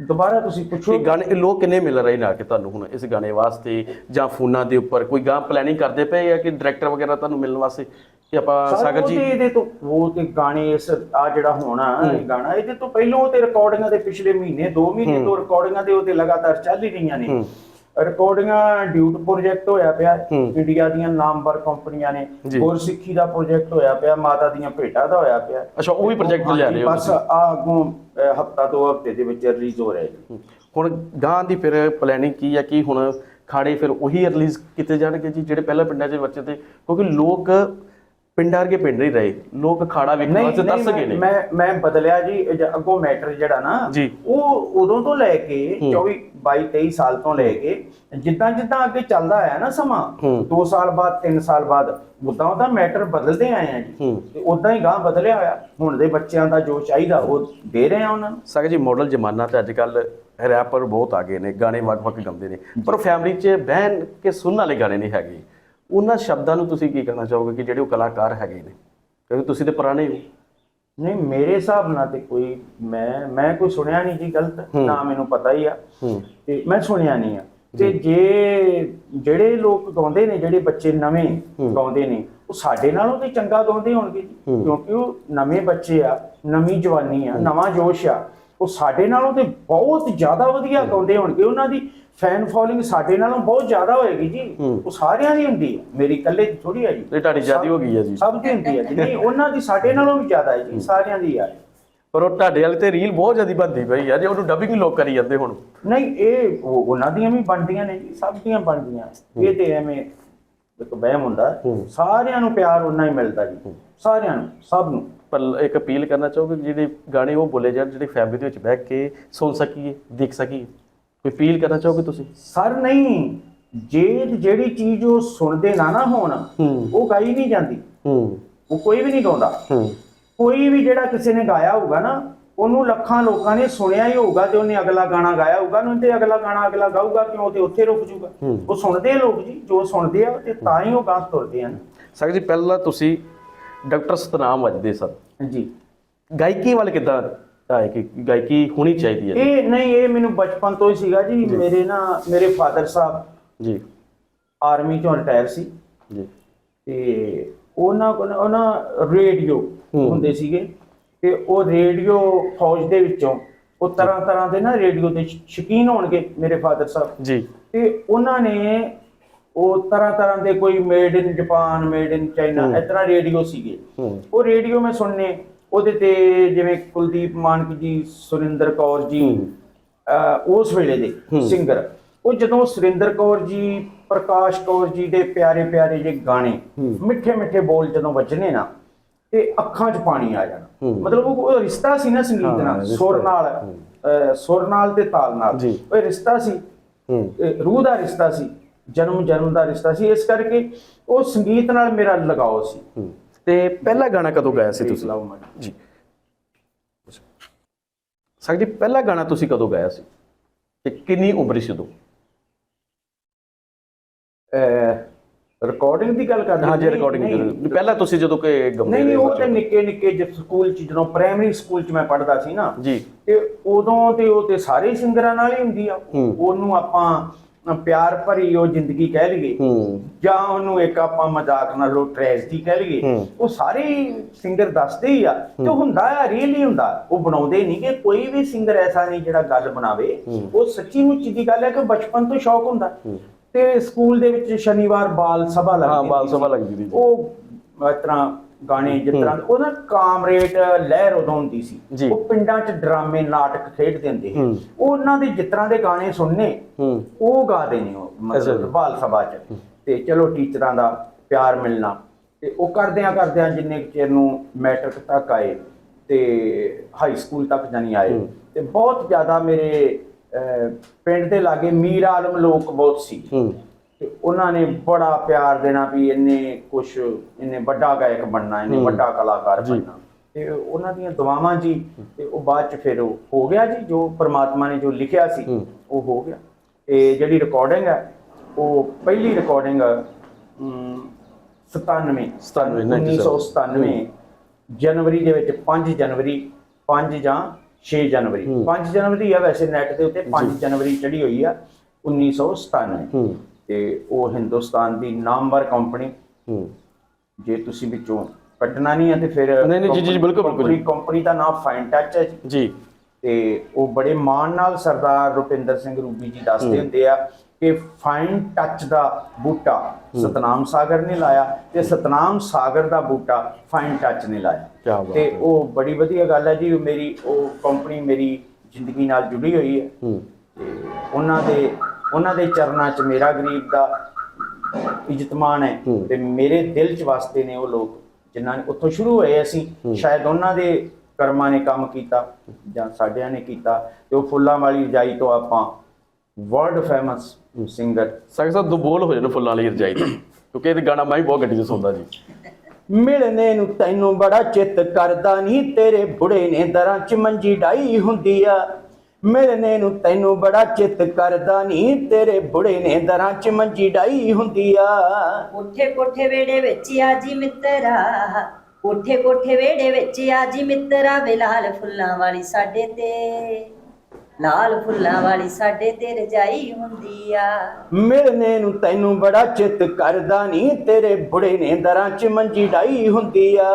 ਦੁਬਾਰਾ ਤੁਸੀਂ ਪੁੱਛੋ। ਕਿ ਗਾਣੇ ਲੋਕ ਕਿੰਨੇ ਮਿਲ ਰਹੇ ਨੇ ਆ ਕੇ ਤੁਹਾਨੂੰ ਹੁਣ ਇਸ ਗਾਣੇ ਵਾਸਤੇ ਜਾਂ ਫੋਨਾਂ ਦੇ ਉੱਪਰ? ਕੋਈ ਗਾਂ ਪਲੈਨਿੰਗ ਕਰਦੇ ਪਏ ਆ ਕਿ ਡਾਇਰੈਕਟਰ ਵਗੈਰਾ ਤੁਹਾਨੂੰ ਮਿਲਣ ਵਾਸਤੇ? ਕਿ ਆਪਾਂ ਸਾਗਰ ਜੀ ਉਹ ਤੇ ਇਹਦੇ ਤੋਂ ਉਹ ਤੇ ਗਾਣੇ ਇਸ ਆ ਜਿਹੜਾ ਹੋਣਾ ਇਹ ਗਾਣਾ ਇਹਦੇ ਤੋਂ ਪਹਿਲਾਂ ਉਹ ਤੇ ਰਿਕਾਰਡਿੰਗਾਂ ਦੇ ਪਿਛਲੇ ਮਹੀਨੇ 2 ਮਹੀਨੇ ਤੋਂ ਰਿਕਾਰਡਿੰਗਾਂ ਦੇ ਉਹ ਤੇ ਲਗਾਤਾਰ ਚੱਲ ਹੀ ਰਹੀਆਂ ਨੇ। ਰਿਕਾਰਡਿੰਗਾਂ ਡਿਊਟ ਪ੍ਰੋਜੈਕਟ ਹੋਇਆ ਪਿਆ। ਇੰਡੀਆ ਦੀਆਂ ਨਾਮਵਰ ਕੰਪਨੀਆਂ ਨੇ। ਗੁਰਸਿੱਖੀ ਦਾ ਪ੍ਰੋਜੈਕਟ ਹੋਇਆ ਪਿਆ ਮਾਤਾ ਦੀਆਂ ਭੇਟਾਂ ਦਾ ਹੋਇਆ ਪਿਆ। ਅੱਛਾ ਉਹ ਵੀ ਪ੍ਰੋਜੈਕਟ ਲਿਆ ਰਹੇ ਹੋ ਬਸ ਆ ਅੱਗੋਂ ਹਫਤਾ ਦੋ ਹਫ਼ਤੇ ਦੇ ਵਿੱਚ ਰਿਲੀਜ਼ ਹੋ ਰਿਹਾ ਜੀ ਹੁਣ ਗਾਂ ਦੀ ਫਿਰ ਪਲੈਨਿੰਗ ਕੀ ਹੈ ਕਿ ਹੁਣ ਖਾੜੇ ਫਿਰ ਉਹੀ ਰਿਲੀਜ਼ ਕੀਤੇ ਜਾਣਗੇ ਜੀ ਜਿਹੜੇ ਪਹਿਲਾਂ ਪਿੰਡਾਂ 'ਚ ਬੱਚੇ ਤੇ ਕਿਉਂਕਿ ਲੋਕ ਪਿੰਡਾਂ ਵਰਗੇ ਪਿੰਡ ਨਹੀਂ ਰਹੇ ਲੋਕ ਖਾੜਾ ਵੇਖਣ ਵਾਸਤੇ ਤਰਸ ਗਏ ਨੇ ਮੈਂ ਮੈਂ ਬਦਲਿਆ ਜੀ ਅੱਗੋਂ ਮੈਟਰ ਜਿਹੜਾ ਨਾ। ਉਹ ਉਦੋਂ ਤੋਂ ਲੈ ਕੇ ਹੂੰ। 24 22 23 ਸਾਲ ਤੋਂ ਲੈ ਕੇ ਜਿੱਦਾਂ ਜਿੱਦਾਂ ਅੱਗੇ ਚੱਲਦਾ ਆਇਆ ਨਾ ਸਮਾਂ ਹੂੰ। 2 ਸਾਲ ਬਾਅਦ 3 ਸਾਲ ਬਾਅਦ ਉਦਾਂ ਉਦਾਂ ਮੈਟਰ ਬਦਲਦੇ ਆਏ ਆ ਜੀ ਹੂੰ। ਤੇ ਉਦਾਂ ਹੀ ਗਾਂ ਬਦਲਿਆ ਹੋਇਆ ਹੁਣ ਦੇ ਬੱਚਿਆਂ ਦਾ ਜੋ ਚਾਹੀਦਾ ਉਹ ਦੇ ਰਹੇ ਆ ਉਹਨਾਂ ਨੂੰ ਸਕ ਜੀ ਮਾਡਲ ਜ਼ਮਾਨਾ ਤੇ ਅੱਜ ਕੱਲ ਰੈਪਰ ਬਹੁਤ ਆ ਗਏ ਨੇ ਗਾਣੇ ਵੱਖ-ਵੱਖ ਗਾਉਂਦੇ ਨੇ ਪਰ ਫੈਮਿਲੀ 'ਚ ਬਹਿਨ ਕੇ ਸੁਣਨ ਵਾਲੇ ਗਾਣੇ ਨਹੀਂ ਹੈਗੇ ਉਹਨਾਂ ਸ਼ਬਦਾਂ ਨੂੰ ਤੁਸੀਂ ਕੀ ਕਹਿਣਾ ਚਾਹੋਗੇ ਕਿ ਜਿਹੜੇ ਉਹ ਕਲਾਕਾਰ ਹੈਗੇ ਨੇ? ਕਿਉਂਕਿ ਤੁਸੀਂ ਤੇ ਪੁਰਾਣੇ ਹੋ। ਨਹੀਂ ਮੇਰੇ ਹਿਸਾਬ ਨਾਲ ਤੇ ਕੋਈ ਮੈਂ ਮੈਂ ਕੋਈ ਸੁਣਿਆ ਨਹੀਂ ਜੀ ਗਲਤ। ਨਾ ਮੈਨੂੰ ਪਤਾ ਹੀ ਆ। ਤੇ ਮੈਂ ਸੁਣਿਆ ਨਹੀਂ ਆ। ਤੇ ਜੇ। ਜਿਹੜੇ ਲੋਕ ਗਾਉਂਦੇ ਨੇ ਜਿਹੜੇ ਬੱਚੇ ਨਵੇਂ। ਗਾਉਂਦੇ ਨੇ ਉਹ ਸਾਡੇ ਨਾਲੋਂ ਤੇ ਚੰਗਾ ਗਾਉਂਦੇ ਹੋਣਗੇ ਜੀ। ਕਿਉਂਕਿ ਉਹ ਨਵੇਂ ਬੱਚੇ ਆ ਨਵੀਂ ਜਵਾਨੀ ਆ ਨਵਾਂ ਜੋਸ਼ ਆ। ਉਹ ਸਾਡੇ ਨਾਲੋਂ ਤੇ ਬਹੁਤ ਜ਼ਿਆਦਾ ਵਧੀਆ ਗਾਉਂਦੇ ਹੋਣਗੇ ਉਹਨਾਂ ਦੀ। ਫੈਨ ਫੋਲੋਇੰਗ ਸਾਡੇ ਨਾਲੋਂ ਬਹੁਤ ਜ਼ਿਆਦਾ ਹੋਏਗੀ ਜੀ। ਹੂੰ। ਉਹ ਸਾਰਿਆਂ ਦੀ ਹੁੰਦੀ ਹੈ। ਮੇਰੀ ਇਕੱਲੇ ਦੀ ਥੋੜੀ ਹੈ ਜੀ। ਇਹ ਤੁਹਾਡੀ ਜ਼ਿਆਦੀ ਹੋ ਗਈ ਹੈ ਜੀ। ਸਭ ਦੀ ਹੁੰਦੀ ਹੈ ਜੀ। ਨਹੀਂ ਉਹਨਾਂ ਦੀ ਸਾਡੇ ਨਾਲੋਂ ਵੀ ਜ਼ਿਆਦਾ ਹੈ ਜੀ। ਸਾਰਿਆਂ ਦੀ ਆ। ਪਰ ਉਹ ਤੁਹਾਡੇ ਵਾਲੇ ਤੇ ਰੀਲ ਬਹੁਤ ਜ਼ਿਆਦੀ ਬਣਦੀ ਪਈ ਆ। ਜੇ ਉਹਨੂੰ ਡਬਿੰਗ ਲੋਕ ਕਰੀ ਜਾਂਦੇ ਹੁਣ। ਨਹੀਂ ਇਹ ਉਹ- ਉਹਨਾਂ ਦੀਆਂ ਵੀ ਬਣਦੀਆਂ ਨੇ ਜੀ। ਸਭ ਦੀਆਂ ਬਣਦੀਆਂ। ਇਹ ਤੇ ਐਵੇਂ ਇੱਕ ਵਹਿਮ ਹੁੰਦਾ। ਹੂੰ। ਸਾਰਿਆਂ ਨੂੰ ਪਿਆਰ ਉਹਨਾਂ ਹੀ ਮਿਲਦਾ ਜੀ। ਸਾਰਿਆਂ ਨੂੰ ਸਭ ਨੂੰ। ਪਰ ਇੱਕ ਅਪੀਲ ਕਰਨਾ ਚਾਹੋਗੇ ਜਿਹੜੇ ਗਾਣੇ ਉਹ ਬੋਲੇ ਜਾਣ ਜਿਹੜੇ ਫੈਮਿਲੀ ਦੇ ਵਿੱਚ ਬਹਿ ਕੇ ਸੁਣ ਸਕੀਏ ਦੇਖ ਸਕੀਏ? ਕੋਈ ਅਪੀਲ ਕਰਨਾ ਚਾਹੋਗੇ ਤੁਸੀਂ? ਸਰ ਨਹੀਂ। ਜੇ ਜਿਹੜੀ ਚੀਜ਼ ਉਹ ਸੁਣਦੇ ਨਾ ਨਾ ਹੋਣ ਉਹ ਗਾਈ ਨਹੀਂ ਜਾਂਦੀ। ਹੂੰ। ਉਹ ਕੋਈ ਵੀ ਨਹੀਂ ਗਾਉਂਦਾ। ਹੂੰ। ਕੋਈ ਵੀ ਜਿਹੜਾ ਕਿਸੇ ਨੇ ਗਾਇਆ ਹੋਊਗਾ ਨਾ ਉਹਨੂੰ ਲੱਖਾਂ ਲੋਕਾਂ ਨੇ ਸੁਣਿਆ ਹੀ ਹੋਊਗਾ ਤੇ ਉਹਨੇ ਅਗਲਾ ਗਾਣਾ ਗਾਇਆ ਹੋਊਗਾ ਨੂੰ ਤੇ ਅਗਲਾ ਗਾਣਾ ਅਗਲਾ ਗਾਊਗਾ ਕਿਉਂ ਤੇ ਉੱਥੇ ਰੁਕ ਜਾਊਗਾ। ਉਹ ਸੁਣਦੇ ਆ ਲੋਕ ਜੀ ਜੋ ਸੁਣਦੇ ਆ ਤੇ ਤਾਂ ਹੀ ਉਹ ਗਾਂ ਤੁਰਦੇ ਆ ਨਾ। ਸਕ ਜੀ ਪਹਿਲਾਂ ਤੁਸੀਂ ਡਾਕਟਰ ਸਤਨਾਮ ਵੱਜਦੇ ਸਨ। ਜੀ ਗਾਇਕੀ ਵੱਲ ਕਿੱਦਾਂ ਆਏ ਕਿ ਗਾਇਕੀ ਹੋਣੀ ਚਾਹੀਦੀ ਹੈ? ਇਹ ਨਹੀਂ ਇਹ ਮੈਨੂੰ ਬਚਪਨ ਤੋਂ ਹੀ ਸੀਗਾ ਜੀ। ਮੇਰੇ ਨਾ ਮੇਰੇ ਫਾਦਰ ਸਾਹਿਬ ਜੀ। ਆਰਮੀ ਚੋਂ ਰਿਟਾਇਰ ਸੀ। ਜੀ। ਤੇ ਉਹਨਾਂ ਕੋਲ ਉਹਨਾਂ ਰੇਡੀਓ ਹੂੰ। ਹੁੰਦੇ ਸੀਗੇ। ਤੇ ਉਹ ਰੇਡੀਓ ਫੌਜ ਦੇ ਵਿੱਚੋਂ ਉਹ ਤਰ੍ਹਾਂ ਤਰ੍ਹਾਂ ਦੇ ਨਾ ਰੇਡੀਓ ਦੇ ਸ਼- ਸ਼ੌਕੀਨ ਹੋਣਗੇ ਮੇਰੇ ਫਾਦਰ ਸਾਹਿਬ। ਜੀ। ਤੇ ਉਹਨਾਂ ਨੇ ਉਹ ਤਰ੍ਹਾਂ ਤਰ੍ਹਾਂ ਦੇ ਕੋਈ made in Japan made in China ਹੂੰ। ਇਸ ਤਰ੍ਹਾਂ ਰੇਡੀਓ ਸੀਗੇ। ਹੂੰ। ਉਹ ਰੇਡੀਓ ਮੈਂ ਸੁਣਨੇ ਉਹਦੇ ਤੇ ਜਿਵੇਂ ਕੁਲਦੀਪ ਮਾਨਕ ਜੀ ਸੁਰਿੰਦਰ ਕੌਰ ਜੀ ਉਸ ਵੇਲੇ ਦੇ। ਸਿੰਗਰ ਉਹ ਜਦੋਂ ਸੁਰਿੰਦਰ ਕੌਰ ਜੀ ਪ੍ਰਕਾਸ਼ ਕੌਰ ਜੀ ਦੇ ਪਿਆਰੇ ਪਿਆਰੇ ਜੇ ਗਾਣੇ। ਮਿੱਠੇ ਮਿੱਠੇ ਬੋਲ ਜਦੋਂ ਵੱਜਣੇ ਨਾ ਤੇ ਅੱਖਾਂ 'ਚ ਪਾਣੀ ਆ ਜਾਣਾ। ਮਤਲਬ ਉਹ ਰਿਸ਼ਤਾ ਸੀ ਨਾ ਸੰਗੀਤ ਨਾਲ। ਸੁਰ ਨਾਲ ਸੁਰ ਨਾਲ ਤੇ ਤਾਲ ਨਾਲ। ਉਹ ਰਿਸ਼ਤਾ ਸੀ ਰੂਹ ਦਾ ਰਿਸ਼ਤਾ ਸੀ ਜਨਮ ਜਨਮ ਦਾ ਰਿਸ਼ਤਾ ਸੀ ਇਸ ਕਰਕੇ ਉਹ ਸੰਗੀਤ ਨਾਲ ਮੇਰਾ ਲਗਾਓ ਸੀ ਤੇ ਪਹਿਲਾ ਗਾਣਾ ਕਦੋਂ ਗਾਇਆ ਸੀ ਤੁਸੀਂ? ਲਓ ਮੈਂ ਜੀ। ਜੀ ਪਹਿਲਾ ਗਾਣਾ ਤੁਸੀਂ ਕਦੋਂ ਗਾਇਆ ਸੀ? ਤੇ ਕਿੰਨੀ ਉਮਰ ਸੀ ਉਦੋਂ? ਰਿਕਾਰਡਿੰਗ ਦੀ ਗੱਲ ਕਰਦੇ ਹਾਂ। ਜੀ ਰਿਕਾਰਡਿੰਗ ਨਹੀਂ, ਪਹਿਲਾਂ ਤੁਸੀਂ ਜਦੋਂ ਕਿ ਗਾਉਂਦੇ ਨਹੀਂ ਨਹੀਂ ਉਹ ਤੇ ਨਿੱਕੇ ਨਿੱਕੇ ਜਦ ਸਕੂਲ ਚ ਜਦੋਂ ਪ੍ਰਾਇਮਰੀ ਸਕੂਲ ਚ ਮੈਂ ਪੜ੍ਹਦਾ ਸੀ ਨਾ ਜੀ। ਤੇ ਉਦੋਂ ਤੇ ਉਹ ਤੇ ਸਾਰੇ ਸਿੰਗਰਾਂ ਨਾਲ ਹੀ ਹੁੰਦੀ ਆ। ਉਹਨੂੰ ਆਪਾਂ ਪਿਆਰ ਭਰੀ ਉਹ ਜ਼ਿੰਦਗੀ ਕਹਿ ਲਈਏ ਜਾਂ ਉਹਨੂੰ ਇੱਕ ਆਪਾਂ ਮਜ਼ਾਕ ਨਾਲ ਉਹ ਟ੍ਰੈਜਡੀ ਕਹਿ ਲਈਏ। ਉਹ ਸਾਰੇ ਸਿੰਗਰ ਦੱਸਦੇ ਹੀ ਆ ਤੇ ਹੁੰਦਾ ਆ ਰੀਅਲੀ ਹੁੰਦਾ ਉਹ ਬਣਾਉਂਦੇ ਨਹੀਂ ਕਿ ਕੋਈ ਵੀ ਸਿੰਗਰ ਐਸਾ ਨਹੀਂ ਜਿਹੜਾ ਗੱਲ ਬਣਾਵੇ। ਉਹ ਸੱਚੀ ਮੁੱਚੀ ਦੀ ਗੱਲ ਹੈ ਕਿ ਬਚਪਨ ਤੋਂ ਸ਼ੌਕ ਹੁੰਦਾ। ਤੇ ਸਕੂਲ ਦੇ ਵਿੱਚ ਸ਼ਨੀਵਾਰ ਬਾਲ ਸਭਾ ਲੱਗਦੀ ਹਾਂ, ਬਾਲ ਹੁੰਦੀ ਸਭਾ ਸੀ। ਲੱਗਦੀ ਸੀ। ਉਹ ਇਸ ਤਰ੍ਹਾਂ ਗਾਣੇ ਜਿਸ ਤਰ੍ਹਾਂ ਉਹ ਨਾ ਕਾਮਰੇਡ ਲਹਿਰ ਉਦੋਂ ਹੁੰਦੀ ਸੀ। ਉਹ ਪਿੰਡਾਂ 'ਚ ਡਰਾਮੇ ਨਾਟਕ ਖੇਡਦੇ ਹੁੰਦੇ ਸੀ। ਉਹਨਾਂ ਦੇ ਜਿਸ ਤਰ੍ਹਾਂ ਦੇ ਗਾਣੇ ਸੁਣਨੇ ਉਹ ਗਾਦੇ ਨੇ ਉਹ। ਮਤਲਬ ਬਾਲ ਸਭਾ 'ਚ। ਤੇ ਚਲੋ ਟੀਚਰਾਂ ਦਾ ਪਿਆਰ ਮਿਲਣਾ। ਤੇ ਉਹ ਕਰਦਿਆਂ ਕਰਦਿਆਂ ਜਿੰਨੇ ਚਿਰ ਨੂੰ ਮੈਟ੍ਰਿਕ ਤੱਕ ਆਏ ਤੇ ਹਾਈ ਸਕੂਲ ਤੱਕ ਜਾਨੀ ਆਏ। ਤੇ ਬਹੁਤ ਜ਼ਿਆਦਾ ਮੇਰੇ ਪਿੰਡ ਦੇ ਲਾਗੇ ਮੀਰ ਆਲਮ ਲੋਕ ਬਹੁਤ ਸੀ। ਤੇ ਉਹਨਾਂ ਨੇ ਬੜਾ ਪਿਆਰ ਦੇਣਾ ਵੀ ਇਹਨੇ ਕੁਛ ਇਹਨੇ ਵੱਡਾ ਗਾਇਕ ਬਣਨਾ ਇਹਨੇ। ਵੱਡਾ ਕਲਾਕਾਰ। ਬਣਨਾ ਤੇ ਉਹਨਾਂ ਦੀਆਂ ਦੁਆਵਾਂ ਜੀ ਤੇ ਉਹ ਬਾਅਦ ਚ ਫਿਰ ਉਹ ਹੋ ਗਿਆ ਜੀ ਜੋ ਪ੍ਰਮਾਤਮਾ ਨੇ ਜੋ ਲਿਖਿਆ ਸੀ। ਉਹ ਹੋ ਗਿਆ ਤੇ ਜਿਹੜੀ ਰਿਕਾਰਡਿੰਗ ਹੈ ਉਹ ਪਹਿਲੀ ਰਿਕਾਰਡਿੰਗ 97 97, 1997 ਜਨਵਰੀ ਦੇ ਵਿੱਚ 5 ਜਨਵਰੀ 5 ਜਾਂ 6 ਜਨਵਰੀ ਹੂੰ। 5 ਜਨਵਰੀ ਆ ਵੈਸੇ ਨੈਟ ਦੇ ਉੱਤੇ 5 ਜਨਵਰੀ ਚੜੀ ਹੋਈ ਆ 1997 ਹੂੰ ਤੇ ਉਹ ਹਿੰਦੁਸਤਾਨ ਦੀ ਨਾਮਵਰ ਕੰਪਨੀ ਹੂੰ। ਜੇ ਤੁਸੀਂ ਵਿੱਚੋਂ ਕੱਢਣਾ ਨਹੀਂ ਹੈ ਤੇ ਫਿਰ ਨਹੀਂ, ਨਹੀਂ, ਜੀ, ਜੀ, ਬਿਲਕੁਲ, ਬਿਲਕੁਲ। ਕੰਪਨੀ ਕੰਪਨੀ ਦਾ ਨਾਮ ਫਾਈਨ ਟੱਚ ਹੈ ਜੀ। ਤੇ ਉਹ ਬੜੇ ਮਾਣ ਨਾਲ ਸਰਦਾਰ ਰੁਪਿੰਦਰ ਸਿੰਘ ਰੂਬੀ ਜੀ ਦੱਸਦੇ ਹੁੰਦੇ ਆ ਕਿ ਫਾਈਨ ਟੱਚ ਦਾ ਬੂਟਾ ਸਤਨਾਮ ਸਾਗਰ ਨੇ ਲਾਇਆ ਤੇ ਸਤਨਾਮ ਸਾਗਰ ਦਾ ਬੂਟਾ ਫਾਈਨ ਟੱਚ ਨੇ ਲਾਇਆ। ਤੇ। ਉਹ ਬੜੀ ਵਧੀਆ ਗੱਲ ਹੈ ਜੀ ਮੇਰੀ ਉਹ ਕੰਪਨੀ ਮੇਰੀ ਜ਼ਿੰਦਗੀ ਨਾਲ ਜੁੜੀ ਹੋਈ ਹੈ। ਹੂੰ। ਤੇ ਉਹਨਾਂ ਦੇ ਉਹਨਾਂ ਦੇ ਚਰਨਾਂ 'ਚ ਮੇਰਾ ਗਰੀਬ ਦਾ ਇੱਜ਼ਤਮਾਨ ਹੈ। ਤੇ ਮੇਰੇ ਦਿਲ 'ਚ ਵਸਦੇ ਨੇ ਉਹ ਲੋਕ ਜਿਨ੍ਹਾਂ ਨੇ ਉੱਥੋਂ ਸ਼ੁਰੂ ਹੋਏ ਅਸੀਂ ਸ਼ਾਇਦ ਉਹਨਾਂ ਦੇ ਕਰਮਾਂ ਨੇ ਕੰਮ ਕੀਤਾ ਜਾਂ ਸਾਡਿਆਂ ਨੇ ਕੀਤਾ ਤੇ ਉਹ ਫੁੱਲਾਂ ਵਾਲੀ ਰਜਾਈ ਤੋਂ ਆਪਾਂ ਵਰਲਡ ਫੇਮਸ ਸਿੰਗਰ ਸਕ ਸਾਹਿਬ ਦੋ ਬੋਲ ਹੋ ਜਾਣ ਫੁੱਲਾਂ ਵਾਲੀ ਰਜਾਈ ਦੇ ਕਿਉਂਕਿ ਇਹ ਗਾਣਾ ਮੈਂ ਬਹੁਤ ਗੱਡੀ 'ਚ ਸੁਣਦਾ ਜੀ। ਮਿਲਨੇ ਨੂੰ ਤੈਨੂੰ ਬੜਾ ਚਿੱਤ ਕਰਦਾ ਨਹੀਂ ਤੇਰੇ ਬੁੜੇ ਨੇ ਦਰਾਂ 'ਚ ਮੰਜੀ ਡਾਈ ਹੁੰਦੀ ਆ। ਮਿਲਨੇ ਨੂੰ ਤੈਨੂੰ ਬੜਾ ਚਿੱਤ ਕਰਦਾ ਨਹੀਂ ਤੇਰੇ ਬੁੜੇ ਨੇ ਦਰਾਂ 'ਚ ਮੰਜੀ ਡਾਈ ਹੁੰਦੀ ਆ। ਕੋਠੇ ਕੋਠੇ ਵੇੜੇ ਵਿੱਚ ਆਜੀ ਮਿੱਤਰਾ ਕੋਠੇ ਕੋਠੇ ਵੇੜੇ ਵਿੱਚ ਆਜੀ ਮਿੱਤਰਾ ਵੇ ਲਾਲ ਫੁੱਲਾਂ ਵਾਲੀ ਸਾਡੇ ਤੇ। ਲਾਲ ਫੁੱਲਾਂ ਵਾਲੀ ਸਾਡੇ ਤੇ ਰਜਾਈ ਹੁੰਦੀ ਆ। ਮਿਲਨੇ ਨੂੰ ਤੈਨੂੰ ਬੜਾ ਚਿੱਤ ਕਰਦਾ ਨਹੀਂ ਤੇਰੇ ਬੁੜੇ ਨੇ ਦਰਾਂ 'ਚ ਮੰਜੀ ਡਾਈ ਹੁੰਦੀ ਆ।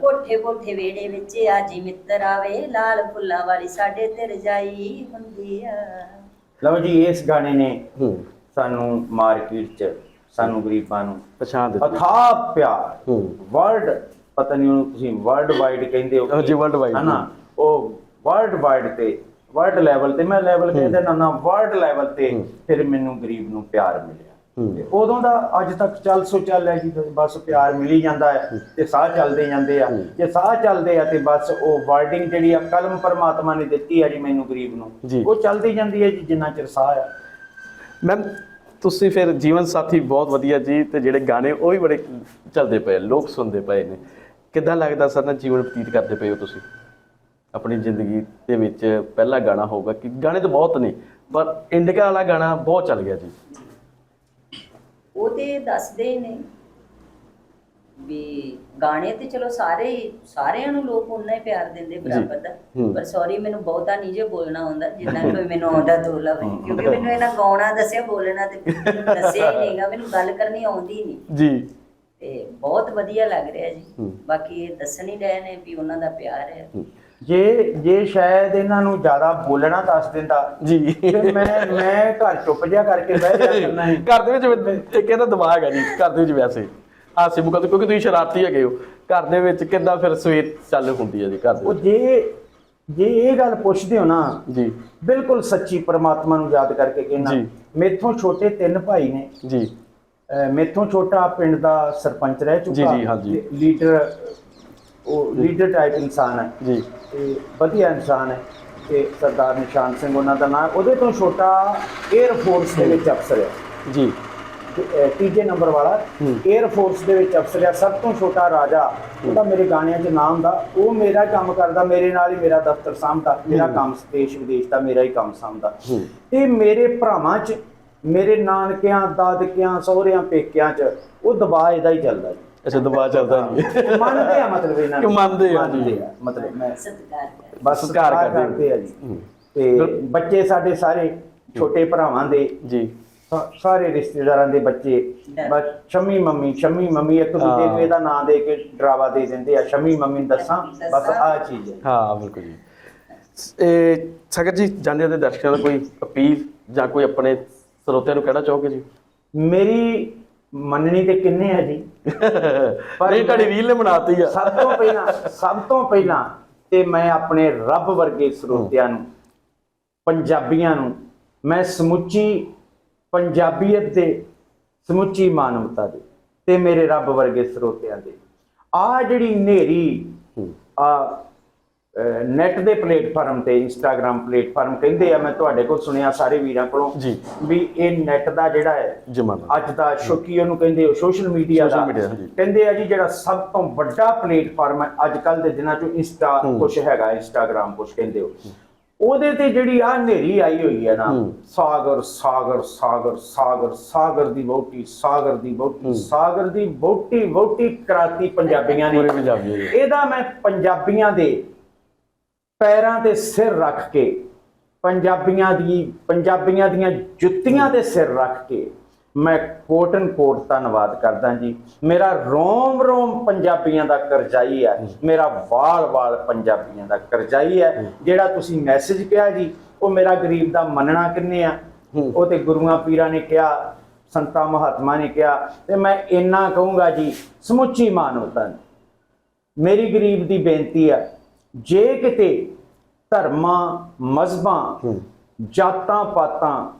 ਕੋਠੇ ਕੋਠੇ ਵੇੜੇ ਵਿੱਚ ਆਜੀ ਮਿੱਤਰਾ ਵੇ ਲਾਲ ਫੁੱਲਾਂ ਵਾਲੀ ਸਾਡੇ ਤੇ ਰਜਾਈ ਹੁੰਦੀ ਆ। ਲਓ ਜੀ ਇਸ ਗਾਣੇ ਨੇ ਹੂੰ। ਸਾਨੂੰ ਮਾਰਕੀਟ 'ਚ ਸਾਨੂੰ ਗਰੀਬਾਂ ਨੂੰ ਪਛਾਣ ਦਿੱਤੀ। ਅਥਾਹ ਪਿਆਰ। ਹੂੰ। ਵਰਲਡ ਪਤਾ ਨਹੀਂ ਉਹਨੂੰ ਤੁਸੀਂ ਵਰਲਡ ਵਾਈਡ ਕਹਿੰਦੇ ਹੋ ਹਾਂ ਜੀ, worldwide। ਹਨਾ? ਉਹ ਵਰਲਡ ਵਾਈਡ ਤੇ ਵਰਲਡ ਲੈਵਲ ਤੇ ਮੈਂ ਲੈਵਲ ਕਹਿੰਦਾ ਨਾ ਨਾ ਵਰਲਡ ਲੈਵਲ ਤੇ ਫਿਰ ਮੈਨੂੰ ਗਰੀਬ ਨੂੰ ਪਿਆਰ ਮਿਲਿਆ। ਤੇ ਉਦੋਂ ਦਾ ਅੱਜ ਤੱਕ ਚੱਲ ਸੋ ਚੱਲ ਹੈ ਜੀ ਬਸ ਪਿਆਰ ਮਿਲੀ ਜਾਂਦਾ ਹੈ ਤੇ ਸਾਹ ਚੱਲਦੇ ਜਾਂਦੇ ਆ। ਜੇ ਸਾਹ ਚੱਲਦੇ ਆ ਤੇ ਬਸ ਉਹ ਵਰਡਿੰਗ ਜਿਹੜੀ ਆ ਕਲਮ ਪਰਮਾਤਮਾ ਨੇ ਦਿੱਤੀ ਆ ਜੀ ਮੈਨੂੰ ਗਰੀਬ ਨੂੰ। ਉਹ ਚੱਲਦੀ ਜਾਂਦੀ ਹੈ ਜੀ ਜਿੰਨਾ ਚਿਰ ਸਾਹ ਆ। ਮੈਮ ਤੁਸੀਂ ਫਿਰ ਜੀਵਨ ਸਾਥੀ ਬਹੁਤ ਵਧੀਆ ਜੀ ਤੇ ਜਿਹੜੇ ਗਾਣੇ ਉਹ ਵੀ ਬੜੇ ਚੱਲਦੇ ਪਏ ਲੋਕ ਸੁਣਦੇ ਪਏ ਨੇ। ਕਿੱਦਾਂ ਲੱਗਦਾ ਸਰ ਨਾਲ ਜੀਵਨ ਬਤੀਤ ਕਰਦੇ ਪਏ ਹੋ ਤੁਸੀਂ? ਆਪਣੀ ਜ਼ਿੰਦਗੀ ਦੇ ਵਿੱਚ ਪਹਿਲਾ ਗਾਣਾ ਹੋਊਗਾ ਕਿ ਗਾਣੇ ਤਾਂ ਬਹੁਤ ਨੇ ਪਰ ਇੰਡੀਕਾ ਵਾਲਾ ਗਾਣਾ ਬਹੁਤ ਚੱਲ ਗਿਆ ਜੀ। ਉਹ ਤੇ ਦੱਸਦੇ ਨੇ ਵੀ ਗਾਣੇ ਤੇ ਚਲੋ ਸਾਰੇ ਸਾਰਿਆਂ ਨੂੰ ਲੋਕ ਉਨਾ ਹੀ ਪਿਆਰ ਦਿੰਦੇ ਬਰਾਬਰ ਦਾ। ਪਰ ਸੌਰੀ ਮੈਨੂੰ ਬਹੁਤਾ ਨਹੀਂ ਜੇ ਬੋਲਣਾ ਹੁੰਦਾ ਜਿੰਨਾ ਕੋਈ ਮੈਨੂੰ ਆਉਂਦਾ ਦੋਲਾ ਬਈ। ਕਿਉਂਕਿ ਮੈਨੂੰ ਇਹਨਾਂ ਗਾਉਣਾ ਦੱਸਿਆ ਬੋਲਣਾ ਤੇ ਦੱਸਿਆ ਹੀ ਨਹੀਂਗਾ ਮੈਨੂੰ ਗੱਲ ਕਰਨੀ ਆਉਂਦੀ ਨਹੀਂ। ਜੀ। ਤੇ ਬਹੁਤ ਵਧੀਆ ਲੱਗ ਰਿਹਾ ਜੀ। ਬਾਕੀ ਇਹ ਦੱਸਣ ਹੀ ਰਹੇ ਨੇ ਵੀ ਉਹਨਾਂ ਦਾ ਪਿਆਰ ਹੈ। ਜੇ ਜੇ ਸ਼ਾਇਦ ਇਹਨਾਂ ਨੂੰ ਜ਼ਿਆਦਾ ਬੋਲਣਾ ਦੱਸ ਦਿੰਦਾ ਜੀ। ਤੇ ਮੈਂ ਮੈਂ ਘਰ ਚੁੱਪ ਜਿਹਾ ਕਰਕੇ ਬਹਿ ਜਾ ਕਰਨਾ ਹੈ। ਘਰ ਦੇ ਵਿੱਚ ਇੱਕ ਇਹਦਾ ਦਿਮਾਗ ਹੈ ਜੀ ਘਰ ਦੇ ਵਿੱਚ ਵੈਸੇ। ਹਾਸੇ ਮੁਕਾ ਕਿਉਂਕਿ ਤੁਸੀਂ ਸ਼ਰਾਰਤੀ ਹੈਗੇ ਹੋ ਘਰ ਦੇ ਵਿੱਚ ਕਿੱਦਾਂ ਫਿਰ ਸਵੇਰ ਚੱਲ ਹੁੰਦੀ ਹੈ ਜੀ ਘਰ ਦੇ ਉਹ ਜੇ ਜੇ ਇਹ ਗੱਲ ਪੁੱਛਦੇ ਹੋ ਨਾ ਜੀ। ਬਿਲਕੁਲ ਸੱਚੀ ਪਰਮਾਤਮਾ ਨੂੰ ਯਾਦ ਕਰਕੇ ਕਹਿਣਾ। ਮੇਥੋਂ ਛੋਟੇ ਤਿੰਨ ਭਾਈ ਨੇ। ਜੀ। ਮੇਥੋਂ ਛੋਟਾ ਪਿੰਡ ਦਾ ਸਰਪੰਚ ਰਹਿ ਚੁੱਕਾ। ਜੀ, ਜੀ, ਹਾਂਜੀ। ਲੀਡਰ ਉਹ ਲੀਡਰ ਟਾਈਪ ਇਨਸਾਨ ਹੈ। ਜੀ। ਤੇ ਵਧੀਆ ਇਨਸਾਨ ਹੈ ਤੇ ਸਰਦਾਰ ਨਿਸ਼ਾਨ ਸਿੰਘ ਉਹਨਾਂ ਦਾ ਨਾਮ ਉਹਦੇ ਤੋਂ ਛੋਟਾ 에ਅਰ ਫੋਰਸ ਦੇ ਵਿੱਚ ਅਫਸਰ ਹੈ। ਜੀ। ਤੀਜੇ ਨੰਬਰ ਵਾਲਾ ਹੂੰ। 에ਅਰ ਫੋਰਸ ਦੇ ਵਿੱਚ ਅਫਸਰ ਆ ਸਭ ਤੋਂ ਛੋਟਾ ਰਾਜਾ ਉਹਦਾ ਮੇਰੇ ਗਾਣਿਆਂ 'ਚ ਨਾਮ ਦਾ ਉਹ ਮੇਰਾ ਕੰਮ ਕਰਦਾ ਮੇਰੇ ਨਾਲ ਹੀ ਮੇਰਾ ਦਫ਼ਤਰ ਸਾਂਭਦਾ। ਮੇਰਾ ਕੰਮ ਦੇਸ਼ ਵਿਦੇਸ਼ ਦਾ ਮੇਰਾ ਹੀ ਕੰਮ ਸਾਂਭਦਾ। ਹੂੰ। ਤੇ ਮੇਰੇ ਭਰਾਵਾਂ 'ਚ ਮੇਰੇ ਨਾਨਕਿਆਂ ਦਾਦਕਿਆਂ ਸਹੁਰਿਆਂ ਪੇਕਿਆਂ 'ਚ ਉਹ ਦਬਾਅ ਇਹਦਾ ਹੀ ਚੱਲਦਾ ਜੀ। ਅੱਛਾ ਦਬਾ ਚੱਲਦਾ ਜੀ ਮੰਨਦੇ ਆ ਮਤਲਬ ਇਹਨਾਂ ਕਿ ਮੰਨਦੇ ਆ। ਜੀ। ਮੰਨਦੇ ਆ, ਮਤਲਬ ਮੈਂ ਸਤਿਕਾਰ ਕਰ ਬਸ ਸਤਿਕਾਰ ਕਰਦੇ ਆ ਜੀ। ਤੇ ਬੱਚੇ ਸਾਡੇ ਸਾਰੇ ਛੋਟੇ ਭਰਾਵਾਂ ਦੇ। ਜੀ। ਸਾ- ਸਾਰੇ ਰਿਸ਼ਤੇਦਾਰਾਂ ਦੇ ਬੱਚੇ। ਬਸ ਸ਼ਮੀ ਮੰਮੀ ਸ਼ਮੀ ਮੰਮੀ ਇੱਕ ਦੂਜੇ ਨੂੰ। ਇਹਦਾ ਨਾਂ ਦੇ ਕੇ ਡਰਾਵਾ ਦੇ ਦਿੰਦੇ ਆ। ਸ਼ਮੀ ਮੰਮੀ ਨੂੰ ਦੱਸਾਂ ਬਸ ਆਹ ਚੀਜ਼ ਹੈ। ਹਾਂ ਬਿਲਕੁਲ ਜੀ। ਇਹ ਸਗਰ ਜੀ ਜਾਂਦੇ ਦੇ ਦਰਸ਼ਕਾਂ ਦਾ ਕੋਈ ਅਪੀਲ ਜਾਂ ਕੋਈ ਆਪਣੇ ਸਰੋਤਿਆਂ ਨੂੰ ਕਹਿਣਾ ਚਾਹੋਗੇ ਜੀ? ਮੇਰੀ ਮੰਨਣੀ ਤੇ ਕਿੰਨੇ ਆ ਜੀ? ਨਹੀਂ ਤੁਹਾਡੀ ਰੀਲ ਨੇ ਬਣਾਤੀ ਆ। ਸਭ ਤੋਂ ਪਹਿਲਾਂ ਸਭ ਤੋਂ ਪਹਿਲਾਂ ਤੇ ਮੈਂ ਆਪਣੇ ਰੱਬ ਵਰਗੇ ਸਰੋਤਿਆਂ ਨੂੰ ਪੰਜਾਬੀਆਂ ਨੂੰ ਮੈਂ ਸਮੁੱਚੀ ਪੰਜਾਬੀਅਤ ਦੇ ਸਮੁੱਚੀ ਮਾਨਵਤਾ ਦੇ ਤੇ ਮੇਰੇ ਰੱਬ ਵਰਗੇ ਸਰੋਤਿਆਂ ਦੇ। ਆ ਜਿਹੜੀ ਨੇਰੀ ਹੂੰ। ਆ ਨੈਟ ਦੇ ਪਲੇਟਫਾਰਮ ਤੇ ਇੰਸਟਾਗ੍ਰam ਪਲੇਟਫਾਰਮ ਕਹਿੰਦੇ ਆ ਮੈਂ ਤੁਹਾਡੇ ਕੋਲ ਸੁਣਿਆ ਸਾਰੇ ਵੀਰਾਂ ਕੋਲੋਂ ਜੀ। ਵੀ ਇਹ ਨੈਟ ਦਾ ਜਿਹੜਾ ਹੈ ਜਮਾਨਾ ਅੱਜ ਦਾ ਸ਼ੌਕੀ ਉਹਨੂੰ ਕਹਿੰਦੇ ਹੋ ਸੋਸ਼ਲ ਮੀਡੀਆ ਦਾ। ਕਹਿੰਦੇ ਆ ਜੀ ਜਿਹੜਾ ਸਭ ਤੋਂ ਵੱਡਾ ਪਲੇਟਫਾਰਮ ਹੈ ਅੱਜ ਕੱਲ ਦੇ ਦਿਨਾਂ ਚੋਂ ਇੰਸਟਾ। ਕੁਛ ਹੈਗਾ ਇੰਸਟਾਗ੍ਰam ਕੁਛ ਕਹਿੰਦੇ ਹੋ ਉਹਦੇ ਤੇ ਜਿਹੜੀ ਆ ਹਨੇਰੀ ਆਈ ਹੋਈ ਹੈ ਨਾ। ਸਾਗਰ ਸਾਗਰ ਸਾਗਰ ਸਾਗਰ ਸਾਗਰ ਦੀ ਵੋਟੀ ਸਾਗਰ ਦੀ ਵੋਟੀ ਸਾਗਰ ਦੀ ਵੋਟੀ ਵੋਟੀ ਕਰਾਤੀ ਪੰਜਾਬੀਆਂ ਨੇ ਇਹਦਾ ਮੈਂ ਪੰਜਾਬੀਆਂ ਦੇ ਪੈਰਾਂ ਤੇ ਸਿਰ ਰੱਖ ਕੇ ਪੰਜਾਬੀਆਂ ਦੀ ਪੰਜਾਬੀਆਂ ਦੀਆਂ ਜੁੱਤੀਆਂ ਤੇ ਸਿਰ ਰੱਖ ਕੇ ਮੈਂ ਕੋਟਨ ਕੋਟ ਧੰਨਵਾਦ ਕਰਦਾ ਜੀ। ਮੇਰਾ ਰੋਮ ਰੋਮ ਪੰਜਾਬੀਆਂ ਦਾ ਕਰਜ਼ਾਈ ਹੈ। ਮੇਰਾ ਵਾਲ ਵਾਲ ਪੰਜਾਬੀਆਂ ਦਾ ਕਰਜ਼ਾਈ ਹੈ। ਜਿਹੜਾ ਤੁਸੀਂ ਮੈਸੇਜ ਕਿਹਾ ਜੀ ਉਹ ਮੇਰਾ ਗਰੀਬ ਦਾ ਮੰਨਣਾ ਕਿੰਨੇ ਆ। ਉਹ ਤੇ ਗੁਰੂਆਂ ਪੀਰਾਂ ਨੇ ਕਿਹਾ ਸੰਤਾਂ ਮਹਾਤਮਾ ਨੇ ਕਿਹਾ। ਤੇ ਮੈਂ ਇੰਨਾ ਕਹੂੰਗਾ ਜੀ ਸਮੁੱਚੀ ਮਾਨਵਤਾ ਮੇਰੀ ਗਰੀਬ ਦੀ ਬੇਨਤੀ ਹੈ ਜੇ ਕਿਤੇ ਧਰਮਾਂ ਮਜ਼ਬਾਂ ਜਾਤਾਂ ਪਾਤਾਂ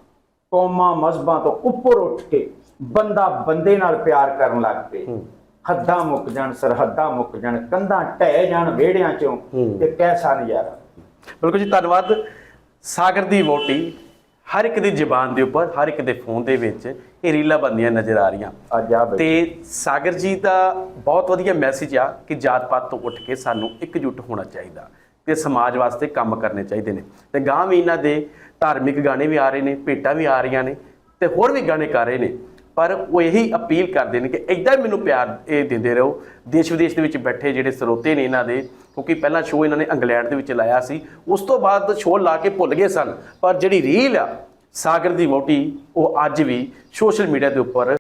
ਕੌਮਾਂ ਮਜ਼ਬਾਂ ਤੋਂ ਉੱਪਰ ਉੱਠ ਕੇ ਬੰਦਾ ਬੰਦੇ ਨਾਲ ਪਿਆਰ ਕਰਨ ਲੱਗ ਪਏ। ਹੱਦਾਂ ਮੁੱਕ ਜਾਣ ਸਰਹੱਦਾਂ ਮੁੱਕ ਜਾਣ ਕੰਧਾਂ ਢਹਿ ਜਾਣ ਵਿਹੜਿਆਂ ਚੋਂ। ਤੇ ਕੈਸਾ ਨਜ਼ਾਰਾ ਬਿਲਕੁਲ ਜੀ ਧੰਨਵਾਦ ਸਾਗਰ ਦੀ ਵੋਟੀ ਹਰ ਇੱਕ ਦੀ ਜ਼ੁਬਾਨ ਦੇ ਉੱਪਰ ਹਰ ਇੱਕ ਦੇ ਫੋਨ ਦੇ ਵਿੱਚ ਇਹ ਰੀਲਾਂ ਬੰਦੀਆਂ ਨਜ਼ਰ ਆ ਰਹੀਆਂ। ਅੱਜ ਆ ਤੇ ਸਾਗਰ ਜੀ ਦਾ ਬਹੁਤ ਵਧੀਆ ਮੈਸੇਜ ਆ ਕਿ ਜਾਤ ਪਾਤ ਤੋਂ ਉੱਠ ਕੇ ਸਾਨੂੰ ਇਕਜੁੱਟ ਹੋਣਾ ਚਾਹੀਦਾ ਤੇ ਸਮਾਜ ਵਾਸਤੇ ਕੰਮ ਕਰਨੇ ਚਾਹੀਦੇ ਨੇ। ਤੇ ਗਾਂ ਵੀ ਇਹਨਾਂ ਦੇ ਧਾਰਮਿਕ ਗਾਣੇ ਵੀ ਆ ਰਹੇ ਨੇ ਭੇਟਾਂ ਵੀ ਆ ਰਹੀਆਂ ਨੇ ਤੇ ਹੋਰ ਵੀ ਗਾਣੇ ਕਰ ਰਹੇ ਨੇ। ਪਰ ਉਹ ਇਹੀ ਅਪੀਲ ਕਰਦੇ ਨੇ ਕਿ ਇਦਾਂ ਹੀ ਮੈਨੂੰ ਪਿਆਰ ਇਹ ਦਿੰਦੇ ਰਹੋ। ਦੇਸ਼ ਵਿਦੇਸ਼ ਦੇ ਵਿੱਚ ਬੈਠੇ ਜਿਹੜੇ ਸਰੋਤੇ ਨੇ ਇਹਨਾਂ ਦੇ ਕਿਉਂਕਿ ਪਹਿਲਾਂ ਸ਼ੋਅ ਇਹਨਾਂ ਨੇ ਇੰਗਲੈਂਡ ਦੇ ਵਿੱਚ ਲਾਇਆ ਸੀ। ਉਸ ਤੋਂ ਬਾਅਦ ਸ਼ੋਅ ਲਾ ਕੇ ਭੁੱਲ ਗਏ ਸਨ। ਪਰ ਜਿਹੜੀ ਰੀਲ ਆ, ਸਾਗਰ ਦੀ ਵੋਟੀ ਉਹ ਅੱਜ ਵੀ ਸੋਸ਼ਲ ਮੀਡੀਆ ਦੇ ਉੱਪਰ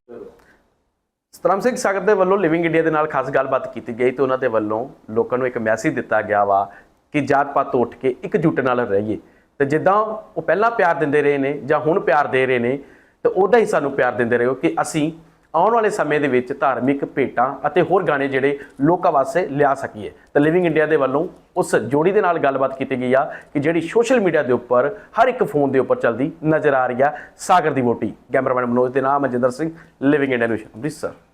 ਸਤਨਾਮ ਸਿੰਘ ਸਾਗਰ ਦੇ ਵੱਲੋਂ ਲਿਵਿੰਗ ਇੰਡੀਆ ਦੇ ਨਾਲ ਖਾਸ ਗੱਲਬਾਤ ਕੀਤੀ ਗਈ ਤੇ ਉਹਨਾਂ ਦੇ ਵੱਲੋਂ ਲੋਕਾਂ ਨੂੰ ਇੱਕ ਮੈਸੇਜ ਦਿੱਤਾ ਗਿਆ ਵਾ ਕਿ ਜਾਤ ਪਾਤ ਤੋਂ ਉੱਠ ਕੇ ਇਕਜੁੱਟ ਨਾਲ ਰਹੀਏ। ਤੇ ਜਿੱਦਾਂ ਉਹ ਪਹਿਲਾਂ ਪਿਆਰ ਦਿੰਦੇ ਰਹੇ ਨੇ ਜਾਂ ਹੁਣ ਪਿਆਰ ਦੇ ਰਹੇ ਨੇ, ਤੇ ਉਹਦਾ ਹੀ ਸਾਨੂੰ ਪਿਆਰ ਦਿੰਦੇ ਰਹੋ ਕਿ ਅਸੀਂ ਆਉਣ ਵਾਲੇ ਸਮੇਂ ਦੇ ਵਿੱਚ ਧਾਰਮਿਕ ਭੇਟਾਂ ਅਤੇ ਹੋਰ ਗਾਣੇ ਜਿਹੜੇ ਲੋਕਾਂ ਵਾਸਤੇ ਲਿਆ ਸਕੀਏ। ਤਾਂ ਲਿਵਿੰਗ ਇੰਡੀਆ ਦੇ ਵੱਲੋਂ ਉਸ ਜੋੜੀ ਦੇ ਨਾਲ ਗੱਲਬਾਤ ਕੀਤੀ ਗਈ ਆ ਕਿ ਜਿਹੜੀ ਸੋਸ਼ਲ ਮੀਡੀਆ ਦੇ ਉੱਪਰ ਹਰ ਇੱਕ ਫੋਨ ਦੇ ਉੱਪਰ ਚੱਲਦੀ ਨਜ਼ਰ ਆ ਰਹੀ ਆ। ਸਾਗਰ ਦੀ ਵੋਟੀ, ਕੈਮਰਾਮੈਨ ਮਨੋਜ ਦੇ ਨਾਮ Manjinder Singh living India news Amritsar.